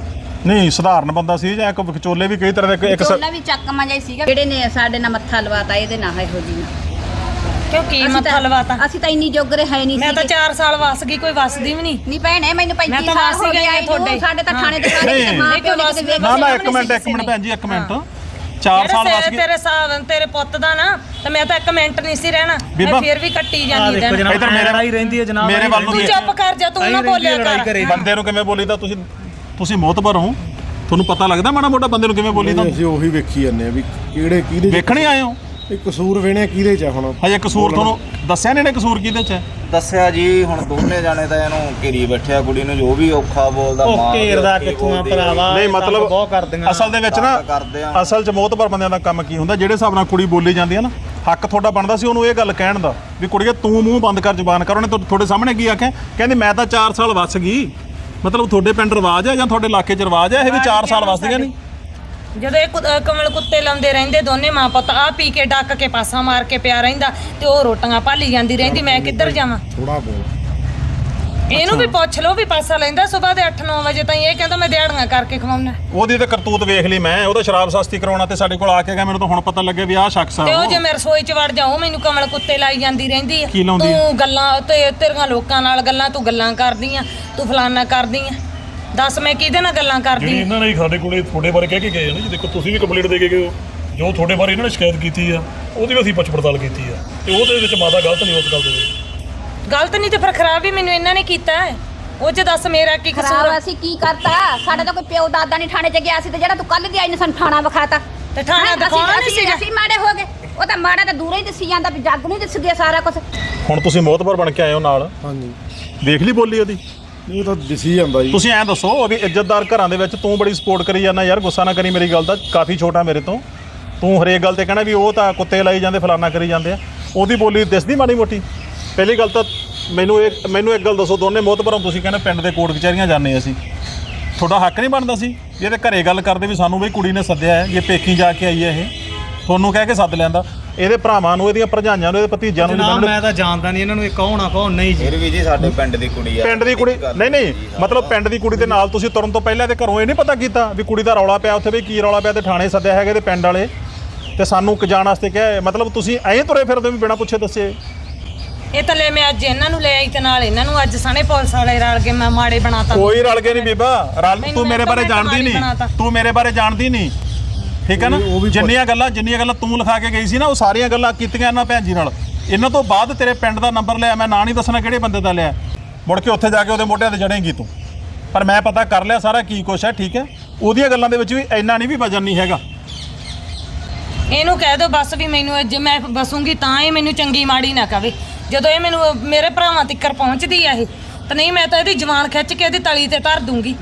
S1: ਨਹੀਂ ਸਧਾਰਨ ਬੰਦਾ ਸੀ ਜਾਂ ਇੱਕ ਵਿਚੋਲੇ ਵੀ ਕਈ ਤਰ੍ਹਾਂ ਦੇ ਇੱਕ- ਇੱਕ
S3: ਚੋਲਾ ਵੀ ਚੱਕ ਮਜਾ ਸੀਗਾ ਜਿਹੜੇ ਨੇ ਸਾਡੇ ਨਾਲ ਮੱਥਾ ਲਵਾਤਾ ਇਹਦੇ ਨਾਲ ਇਹੋ ਜੀ ਨਾਲ
S2: ਕਿਉਂ ਕੀ
S3: ਅਸੀਂ
S2: ਮੱਥਾ
S3: ਤਾਂ-
S2: ਲਵਾਤਾ
S3: ਅਸੀਂ ਤਾਂ ਇੰਨੀ ਜੋਗਰੇ ਹੈ ਨਹੀਂ
S2: ਮੈਂ ਤਾਂ
S3: ਸੀਗੇ।
S2: 4 ਸਾਲ ਵਸ ਗਈ ਕੋਈ ਵਸਦੀ ਵੀ ਨਹੀਂ
S3: ਨਹੀਂ ਭੈਣੇ ਮੈਨੂੰ 35
S2: ਮੈਂ ਤਾਂ
S3: ਸਾਲ
S2: ਵਸ
S3: ਹੋ
S2: ਗਈ
S3: ਗਏ ਨੂੰ,
S2: ਤੁਹਾਡੇ।
S3: ਸਾਡੇ ਤਾਂ
S2: ਹਾਂ।
S3: ਥਾਣੇ
S1: ਨਹੀਂ।
S3: ਤੇ ਮਾਂ ਪਿਓ ਨੇ ਕਿਤੇ ਵੇਖ
S1: ਨਾ ਨਾ ਇੱਕ ਮਿੰਟ ਇੱਕ ਮਿੰਟ
S2: ਨੇ।
S1: ਭੈਣ ਜੀ ਇੱਕ ਮਿੰਟ
S2: ਹਾਂ।
S1: 4 ਸਾਲ ਵਸ ਗਏ
S2: ਤੇਰੇ ਸਾਹ ਤੇਰੇ ਪੁੱਤ ਦਾ ਨਾ ਤੇ ਮੈਂ ਤਾਂ ਇੱਕ ਮਿੰਟ ਨਹੀਂ ਸੀ ਰਹਿਣਾ
S1: ਬੀਬਾ,
S2: ਮੈਂ ਫਿਰ ਵੀ ਕੱਟੀ ਜਾਂਦੀ
S7: ਦੇਖੋ
S2: ਦਿਨ
S7: ਜਨਾਬ
S1: ਇੱਧਰ ਮੇਰੇ-
S7: ਲੜਾਈ ਰਹਿੰਦੀ ਹੈ ਜਨਾਬ
S1: ਮੇਰੇ ਵੱਲ ਨੂੰ
S2: ਤੂੰ। ਚੁੱਪ ਕਰ ਜਾ ਤੂੰ ਨਾ ਬੋਲਿਆ ਕਰ।
S1: ਬੰਦੇ ਨੂੰ ਕਿਵੇਂ ਬੋਲੀਦਾ ਤੁਸੀਂ ਤੁਸੀਂ ਮੋਤਬਰ ਹੋ ਤੁਹਾਨੂੰ ਪਤਾ ਲੱਗਦਾ ਮਾੜਾ ਮੋਟਾ ਬੰਦੇ ਨੂੰ ਕਿਵੇਂ ਬੋਲੀਦਾ
S4: ਅਸੀਂ ਉਹੀ ਵੇਖੀ ਜਾਂਦੇ ਆ ਵੀ ਕਿਹੜੇ ਕਿਹਦੇ
S1: ਵੇਖਣੇ ਆਏ ਹੋ?
S4: ਇਹ ਕਸੂਰ ਵੇਣੇ ਕਿਹਦੇ ਚ ਆ ਹੁਣ?
S1: ਹਜੇ ਕਸੂਰ ਤੁਹਾਨੂੰ ਦੱਸਿਆ ਨਹੀਂ ਨੇ ਕਸੂਰ ਕਿਹਦੇ ਚ? ਹੈ
S8: ਦੱਸਿਆ ਜੀ ਹੁਣ ਦੋਨੇ ਜਾਣੇ ਤਾਂ ਇਹਨੂੰ ਘੇਰੀ ਬੈਠਿਆ ਕੁੜੀ ਨੂੰ ਜੋ ਵੀ ਔਖਾ ਬੋਲਦਾ
S7: ਉਹ ਘੇਰਦਾ ਕਿੱਥੋਂ ਆ। ਭਰਾਵਾ
S1: ਨਹੀਂ ਮਤਲਬ
S7: ਬਹੁਤ ਕਰਦੀਆਂ
S1: ਅਸਲ ਦੇ ਵਿੱਚ ਨਾ
S8: ਤੰਗ ਕਰਦੇ ਆ।
S1: ਅਸਲ 'ਚ ਮੋਤਬਰ ਬੰਦਿਆਂ ਦਾ ਕੰਮ ਕੀ ਹੁੰਦਾ? ਜਿਹੜੇ ਹਿਸਾਬ ਨਾਲ ਕੁੜੀ ਬੋਲੀ ਜਾਂਦੀ ਹੈ ਨਾ ਹੱਕ ਤੁਹਾਡਾ ਬਣਦਾ ਸੀ ਉਹਨੂੰ ਇਹ ਗੱਲ ਕਹਿਣ ਦਾ ਵੀ ਕੁੜੀਏ ਤੂੰ ਮੂੰਹ ਬੰਦ ਕਰ ਜ਼ੁਬਾਨ ਕਰ ਉਹਨੇ ਤੁਹਾ- ਤੁਹਾਡੇ ਸਾਹਮਣੇ ਕੀ ਆਖਿਆ? ਕਹਿੰਦੀ ਮੈਂ ਤਾਂ 4 ਸਾਲ ਵਸ ਗਈ। ਮਤਲਬ ਤੁਹਾਡੇ ਪਿੰਡ ਰਿਵਾਜ ਹੈ ਜਾਂ ਤੁਹਾਡੇ ਇਲਾਕੇ 'ਚ ਰਿਵਾਜ ਹੈ? ਇਹ ਵੀ 4 ਸਾਲ ਵਸਦੀਆਂ ਨਹੀਂ?
S2: ਜਦੋਂ ਇਹ ਕੁ- ਅਹ ਕਮਲ ਕੁੱਤੇ ਲਾਉਂਦੇ ਰਹਿੰਦੇ ਦੋਨੇ ਮਾਂ ਪੁੱਤ ਆ ਪੀ ਕੇ ਡੱਕ ਕੇ ਪਾਸਾ ਮਾਰ ਕੇ ਪਿਆ ਰਹਿੰਦਾ ਤੇ ਉਹ ਰੋਟੀਆਂ ਭਾਲੀ ਜਾਂਦੀ ਰਹਿੰਦੀ ਮੈਂ ਕਿੱਧਰ ਜਾਵਾਂ?
S4: ਥੋੜਾ ਬੋਲ।
S2: ਇਹਨੂੰ ਵੀ ਪੁੱਛ ਲਓ ਵੀ ਪਾਸਾ ਲੈਂਦਾ ਸਵੇਰ ਦੇ 8-9 ਵਜੇ ਤਾਈਂ ਇਹ ਕਹਿੰਦਾ ਮੈਂ ਦਿਹਾੜੀਆਂ ਕਰਕੇ ਖਵਾਉਣਾ।
S1: ਉਹਦੀ ਤਾਂ ਕਰਤੂਤ ਵੇਖ ਲਈ ਮੈਂ ਉਹਦਾ ਸ਼ਰਾਬ ਸਸਤੀ ਕਰਾਉਣਾ ਤੇ ਸਾਡੇ ਕੋਲ ਆ ਕੇ ਗਿਆ ਮੈਨੂੰ ਤਾਂ ਹੁਣ ਪਤਾ ਲੱਗਿਆ ਵੀ ਆਹ ਸ਼ਖਸ ਆ
S2: ਤੇ ਉਹ। ਜੇ ਮੈਂ ਰਸੋਈ 'ਚ ਵੜ ਜਾਉ ਮੈਨੂੰ ਕਮਲ ਕੁੱਤੇ ਲਾਈ ਜਾਂਦੀ ਰਹਿੰਦੀ ਆ।
S1: ਕੀ ਲਾਉਂਦੀ ਆ?
S2: ਤੂੰ ਗੱਲਾਂ ਤੇ ਤੇਰੀਆਂ ਲੋਕਾਂ ਨਾਲ ਗੱਲਾਂ ਤੂੰ ਗੱਲਾਂ ਕਰਦੀ ਆ ਤੂੰ ਫਲਾਨਾ ਕਰਦੀ ਆ। ਦੱਸ ਮੈਂ ਕਿਹਦੇ ਨਾਲ ਗੱਲਾਂ
S5: ਜਿਹੜੀ
S2: ਕਰਦੀ ਆਂ?
S5: ਇਹਨਾਂ ਨੇ ਸਾਡੇ ਕੋਲੇ ਤੁਹਾਡੇ ਬਾਰੇ ਕਹਿ ਕੇ ਗਏ ਆ ਨਾ ਜੀ ਦੇਖੋ ਤੁਸੀਂ ਵੀ ਕੰਪਲੀਟ ਦੇ ਕੇ ਗਏ ਹੋ। ਜੋ ਤੁਹਾਡੇ ਬਾਰੇ ਇਹਨਾਂ ਨੇ ਸ਼ਿਕਾਇਤ ਕੀਤੀ ਆ ਉਹਦੀ ਵੀ ਅਸੀਂ ਪੁੱਛ ਪੜਤਾਲ ਕੀਤੀ ਆ। ਤੇ ਉਹਦੇ ਵਿੱਚ ਮਾਤਾ ਗਲਤ ਨਹੀਂ ਉਸ ਗੱਲ ਦੇ ਵਿੱਚ।
S2: ਗਲਤ ਨਹੀਂ ਤੇ ਫਿਰ ਖਰਾਬ ਵੀ ਮੈਨੂੰ ਇਹਨਾਂ ਨੇ ਕੀਤਾ ਹੈ। ਉਹ ਚ ਦੱਸ ਮੇਰਾ ਕੀ ਕਸੂਰ
S3: ਖਰਾਬ
S2: ਆ?
S3: ਅਸੀਂ ਕੀ ਕਰਤਾ? ਸਾਡਾ ਤਾਂ ਕੋਈ ਪਿਓ ਦਾਦਾ ਨਹੀਂ ਥਾਣੇ 'ਚ ਗਿਆ ਸੀ ਤੇ ਜਿਹੜਾ ਤੂੰ ਕੱਲ ਦੀ ਆਈ ਨੇ ਸਾਨੂੰ ਥਾਣਾ ਵਿਖਾਤਾ।
S2: ਤੇ ਥਾਣਾ
S3: ਹੈਂ,
S2: ਦਿਖਾਉਣਾ ਨਹੀਂ
S3: ਅਸੀਂ-
S2: ਸੀਗਾ।
S3: ਅਸੀਂ ਮਾੜੇ ਹੋ ਗਏ। ਉਹ ਤਾਂ ਮਾੜਾ ਤਾਂ ਦੂਰੋਂ ਹੀ ਦਿਸੀ ਜਾਂਦਾ ਵੀ ਜੱਗ ਨੂੰ ਹੀ ਦਿਸ ਗਿਆ ਸਾਰਾ ਕੁਝ
S1: ਹੁਣ ਤੁਸੀਂ ਮੋਤਬਰ ਬਣ ਕੇ ਆਏ ਹੋ ਨਾਲ।
S4: ਹਾਂਜੀ।
S1: ਦੇਖ ਲਈ ਬੋਲੀ ਉਹਦੀ।
S4: ਇਹ ਤਾਂ ਦਿਸੀ ਜਾਂਦਾ ਜੀ।
S1: ਤੁਸੀਂ ਐਂ ਦੱਸੋ ਵੀ ਇੱਜ਼ਤਦਾਰ ਘਰਾਂ ਦੇ ਵਿੱਚ ਤੂੰ ਬੜੀ ਸਪੋਰਟ ਕਰੀ ਜਾਂਦਾ ਯਾਰ ਗੁੱਸਾ ਨਾ ਕਰੀ ਮੇਰੀ ਗੱਲ ਦਾ ਕਾਫੀ ਛੋਟਾ ਮੇਰੇ ਤੋਂ। ਤੂੰ ਹਰੇਕ ਗੱਲ ਤੇ ਕਹਿਣਾ ਵੀ ਉਹ ਤਾਂ ਕੁੱਤੇ ਲਾਈ ਜਾਂਦੇ ਫਲਾਨਾ ਕਰੀ ਜਾਂਦੇ ਆ। ਉਹਦੀ ਬੋਲੀ ਦਿਸਦੀ ਮਾੜੀ ਮੋਟੀ? ਪਹਿਲੀ ਗੱਲ ਤਾਂ ਮੈਨੂੰ ਇਹ ਮੈਨੂੰ ਇੱਕ ਗੱਲ ਦੱਸੋ ਦੋਨੇ ਮੋਤਬਰੋਂ ਤੁਸੀਂ ਕਹਿੰਦੇ ਪਿੰਡ ਦੇ ਕੋਰਟ ਕਚਹਿਰੀਆਂ ਜਾਂਦੇ ਅਸੀਂ। ਤੁਹਾਡਾ ਹੱਕ ਨਹੀਂ ਬਣਦਾ ਸੀ। ਵੀ ਇਹਦੇ ਘਰੇ ਗੱਲ ਕਰਦੇ ਵੀ ਸਾਨੂੰ ਵੀ ਕੁੜੀ ਨੇ ਸੱਦਿਆ ਹੈ ਇਹ ਪੇਕੀ ਜਾ ਕੇ ਆਈ ਹੈ ਇਹ ਤੁਹਾਨੂੰ ਕਹਿ ਕੇ ਸੱਦ ਲੈਂਦਾ ਇਹਦੇ ਭਰਾਵਾਂ ਨੂੰ ਇਹਦੀਆਂ ਭਰਜਾਈਆਂ ਨੂੰ ਇਹਦੇ ਭਤੀਜਿਆਂ ਨੂੰ
S7: ਜਨਾਬ ਮੈਂ ਤਾਂ ਜਾਣਦਾ ਨਹੀਂ ਇਹਨਾਂ ਨੂੰ ਇਹ ਕੌਣ ਆ ਕੌਣ ਨਹੀਂ ਜੀ।
S8: ਫਿਰ ਵੀ ਜੀ ਸਾਡੇ ਪਿੰਡ ਦੀ ਕੁੜੀ ਆ।
S1: ਪਿੰਡ ਦੀ ਕੁੜੀ ਨਹੀਂ ਨਹੀਂ ਮਤਲਬ ਪਿੰਡ ਦੀ ਕੁੜੀ ਦੇ ਨਾਲ ਤੁਸੀਂ ਤੁਰਨ ਤੋਂ ਪਹਿਲਾਂ ਤੇ ਘਰੋਂ ਇਹ ਨਹੀਂ ਪਤਾ ਕੀਤਾ ਵੀ ਕੁੜੀ ਦਾ ਰੌਲਾ ਪਿਆ ਉੱਥੇ ਵੀ ਕੀ ਰੌਲਾ ਪਿਆ ਤੇ ਥਾਣੇ ਸੱਦਿਆ ਹੈਗੇ ਤੇ ਪਿੰਡ ਵਾਲੇ। ਤੇ ਸਾਨੂੰ ਕ ਜਾਣ ਵਾਸਤੇ ਕਿਹਾ ਮਤਲਬ ਤੁਸੀਂ ਐਂ ਤੁਰੇ ਫਿਰਦੇ ਵੀ ਬਿਨਾਂ ਪੁੱਛੇ ਦੱਸੇ।
S2: ਇਹ ਤਾਂ ਲੈ ਮੈਂ ਅੱਜ ਇਹਨਾਂ ਨੂੰ ਲੈ ਆਈ ਤੇ ਨਾਲ ਇਹਨਾਂ ਨੂੰ ਅੱਜ ਸਣੇ ਪੁਲਿਸ ਵਾਲੇ ਰਲ ਕੇ ਮੈਂ ਮਾੜੇ ਬਣਾਤਾ।
S1: ਕੋਈ ਰਲ ਕੇ ਨਹੀਂ ਬੀਬਾ। ਰਲ
S2: ਮੈਨੂੰ
S1: ਤੂੰ ਮੇਰੇ
S2: ਤਾਂ
S1: ਬਾਰੇ
S2: ਮੈਂ
S1: ਜਾਣਦੀ
S2: ਕਮਾਲੀ ਬਣਾਤਾ।
S1: ਨਹੀਂ ਤੂੰ ਮੇਰੇ ਬਾਰੇ ਜਾਣਦੀ ਨਹੀਂ। ਠੀਕ ਹੈ ਨਾ? ਜਿੰਨੀਆਂ ਗੱਲਾਂ ਜਿੰਨੀਆਂ ਗੱਲਾਂ ਤੂੰ ਲਿਖਾ ਕੇ ਗਈ ਸੀ ਨਾ ਉਹ ਸਾਰੀਆਂ ਗੱਲਾਂ ਕੀਤੀਆਂ ਇਹਨਾਂ ਭੈਣ ਜੀ ਨਾਲ। ਇਹਨਾਂ ਤੋਂ ਬਾਅਦ ਤੇਰੇ ਪਿੰਡ ਦਾ ਨੰਬਰ ਲਿਆ ਮੈਂ ਨਾਂ ਨਹੀਂ ਦੱਸਣਾ ਕਿਹੜੇ ਬੰਦੇ ਦਾ ਲਿਆ। ਮੁੜ ਕੇ ਉੱਥੇ ਜਾ ਕੇ ਉਹਦੇ ਮੋਢਿਆਂ ਤੇ ਜੜੇਂਗੀ ਤੂੰ। ਪਰ ਮੈਂ ਪਤਾ ਕਰ ਲਿਆ ਸਾਰਾ ਕੀ ਕੁਛ ਹੈ ਠੀਕ ਹੈ? ਉਹਦੀਆਂ ਗੱਲਾਂ ਦੇ ਵਿੱਚ ਵੀ ਇੰਨਾ ਨਹੀਂ ਵੀ ਵਜਨ ਨਹੀਂ ਹੈਗਾ।
S2: ਇਹਨੂੰ ਕਹਿ ਦਿਓ ਬਸ ਵੀ ਮੈਨੂੰ ਅੱਜ ਮੈਂ ਬਸੂੰਗੀ ਤਾਂ ਇਹ ਮੈਨੂੰ ਚੰਗੀ ਮਾੜੀ ਨਾ ਕਵੇ। ਜਦੋਂ ਇਹ ਮੈਨੂੰ ਮੇਰੇ ਭਰਾਵਾਂ ਤੱਕਰ ਪਹੁੰਚਦੀ ਆ ਇਹ ਤਾਂ ਨਹੀਂ ਮੈਂ ਤਾਂ ਇਹਦੀ ਜਵਾਨ ਖਿੱਚ ਕੇ ਇਹਦੀ ਤਲੀ ਤੇ ਧਰ ਦੂੰਗੀ।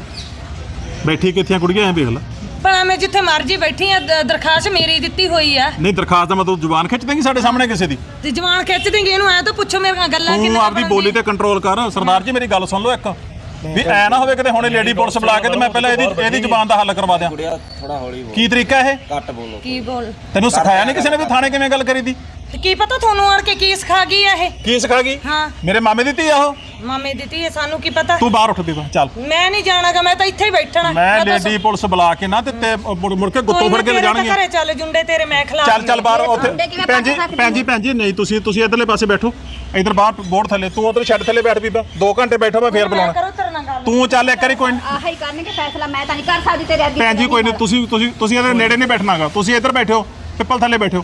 S1: ਬੈਠੀ ਕਿੱਥੀਆਂ ਕੁੜੀਆਂ ਐ ਵੇਖ ਲੈ।
S2: ਭਲਾ ਮੈਂ ਜਿੱਥੇ ਮਰਜ਼ੀ ਬੈਠੀ ਆ ਦ- ਦਰਖਾਸਤ ਮੇਰੀ ਦਿੱਤੀ ਹੋਈ ਆ।
S1: ਨਹੀਂ ਦਰਖਾਸਤ ਦਾ ਮਤਲਬ ਜ਼ੁਬਾਨ ਖਿੱਚ ਦੇਂਗੀ ਸਾਡੇ ਸਾਹਮਣੇ ਕਿਸੇ ਦੀ।
S2: ਤੇ ਜਵਾਨ ਖਿੱਚ ਦੇਂਗੇ ਇਹਨੂੰ ਐ ਤਾਂ ਪੁੱਛੋ ਮੇਰੀਆਂ ਗੱਲਾਂ
S1: ਤੂੰ ਆਪਦੀ ਬੋਲੀ ਤੇ ਕੰਟਰੋਲ ਕਰ। ਸਰਦਾਰ ਜੀ ਮੇਰੀ ਗੱਲ ਸੁਣ ਲਓ ਇੱਕ। ਵੀ ਐ ਨਾ ਹੋਵੇ ਕਿਤੇ ਹੁਣੇ ਲੇਡੀ ਪੁਲਿਸ ਬੁਲਾ ਕੇ ਤੇ ਮੈਂ ਪਹਿਲਾਂ ਇਹਦੀ ਇਹਦੀ ਜ਼ੁਬਾਨ ਦਾ ਹੱਲ ਕਰਵਾ ਦਿਆਂ।
S8: ਕੁੜੀਆ ਥੋੜਾ ਹੌਲੀ ਬੋਲ।
S1: ਕੀ ਤਰੀਕਾ ਇਹ?
S8: ਘੱਟ ਬੋਲੋ।
S2: ਕੀ ਬੋਲ?
S1: ਤੈਨੂੰ ਸਿਖਾਇਆ ਨਹੀਂ ਕਿਸੇ ਨੇ ਵੀ ਥਾਣੇ ਕਿਵੇਂ ਗੱਲ ਕਰੀਦੀ
S2: ਤੇ ਕੀ ਪਤਾ ਤੁਹਾਨੂੰ ਆਣ ਕੇ ਕੀ ਸਿਖਾ ਗਈ ਆ ਇਹ?
S1: ਕੀ ਸਿਖਾ ਗਈ?
S2: ਹਾਂ।
S1: ਮੇਰੇ ਮਾਮੇ ਦੀ ਧੀ ਆ ਉਹ?
S2: ਮਾਮੇ ਦਿੱਤੀ ਹੈ ਸਾਨੂੰ ਕੀ ਪਤਾ?
S1: ਤੂੰ ਬਾਹਰ ਉੱਠ ਦੇ ਚੱਲ।
S2: ਮੈਂ ਨਹੀਂ ਜਾਣਾਗਾ ਮੈਂ ਤਾਂ ਇੱਥੇ ਹੀ ਬੈਠਣਾ।
S1: ਮੈਂ
S2: ਤਾਂ
S1: ਲੇਡੀ ਪੁਲਿਸ ਬੁਲਾ ਕੇ ਨਾ ਤੇ ਤੇ ਮੁੜ ਮੁੜ ਕੇ ਗੁੱਤੋਂ ਫੜ ਕੇ ਲੈ ਜਾਣਗੇ
S2: ਘਰੇ ਚੱਲ ਜੁੰਡੇ ਤੇਰੇ ਮੈਂ ਖਿਲਾਫ
S1: ਚੱਲ ਚੱਲ ਬਾਹਰ ਉੱਥੇ। ਭੈਣ ਜੀ ਭੈਣ ਜੀ ਭੈਣ ਜੀ ਨਹੀਂ ਤੁਸੀਂ ਤੁਸੀਂ ਇਧਰਲੇ ਪਾਸੇ ਬੈਠੋ। ਇਧਰ ਬਾਹਰ ਬੋਰਡ ਥੱਲੇ ਤੂੰ ਉਧਰ ਛੱਡ ਥੱਲੇ ਬੈਠ ਬੀਬਾ। 2 ਘੰਟੇ ਬੈਠੋ ਮੈਂ ਫੇਰ ਬੁਲਾਉਣਾ। ਤੂੰ ਚੱਲ ਇੱਕ ਵਾਰੀ ਕੋਈ
S3: ਆਹੀ ਕਰਨਗੇ ਫੈਸਲਾ ਮੈਂ ਤਾਂ ਨਹੀਂ ਕਰ ਸਕਦੀ ਤੇਰੇ ਅੱਗੇ
S1: ਭੈਣ ਜੀ ਕੋਈ ਨਹੀਂ ਤੁਸੀਂ ਤੁਸੀਂ ਤੁਸੀਂ ਇਹਦੇ ਨੇੜੇ ਨਹੀਂ ਬੈਠਣਾਗਾ। ਤੁਸੀਂ ਇੱਧਰ ਬੈਠੋ ਪਿੱਪਲ ਥੱਲੇ ਬੈਠੋ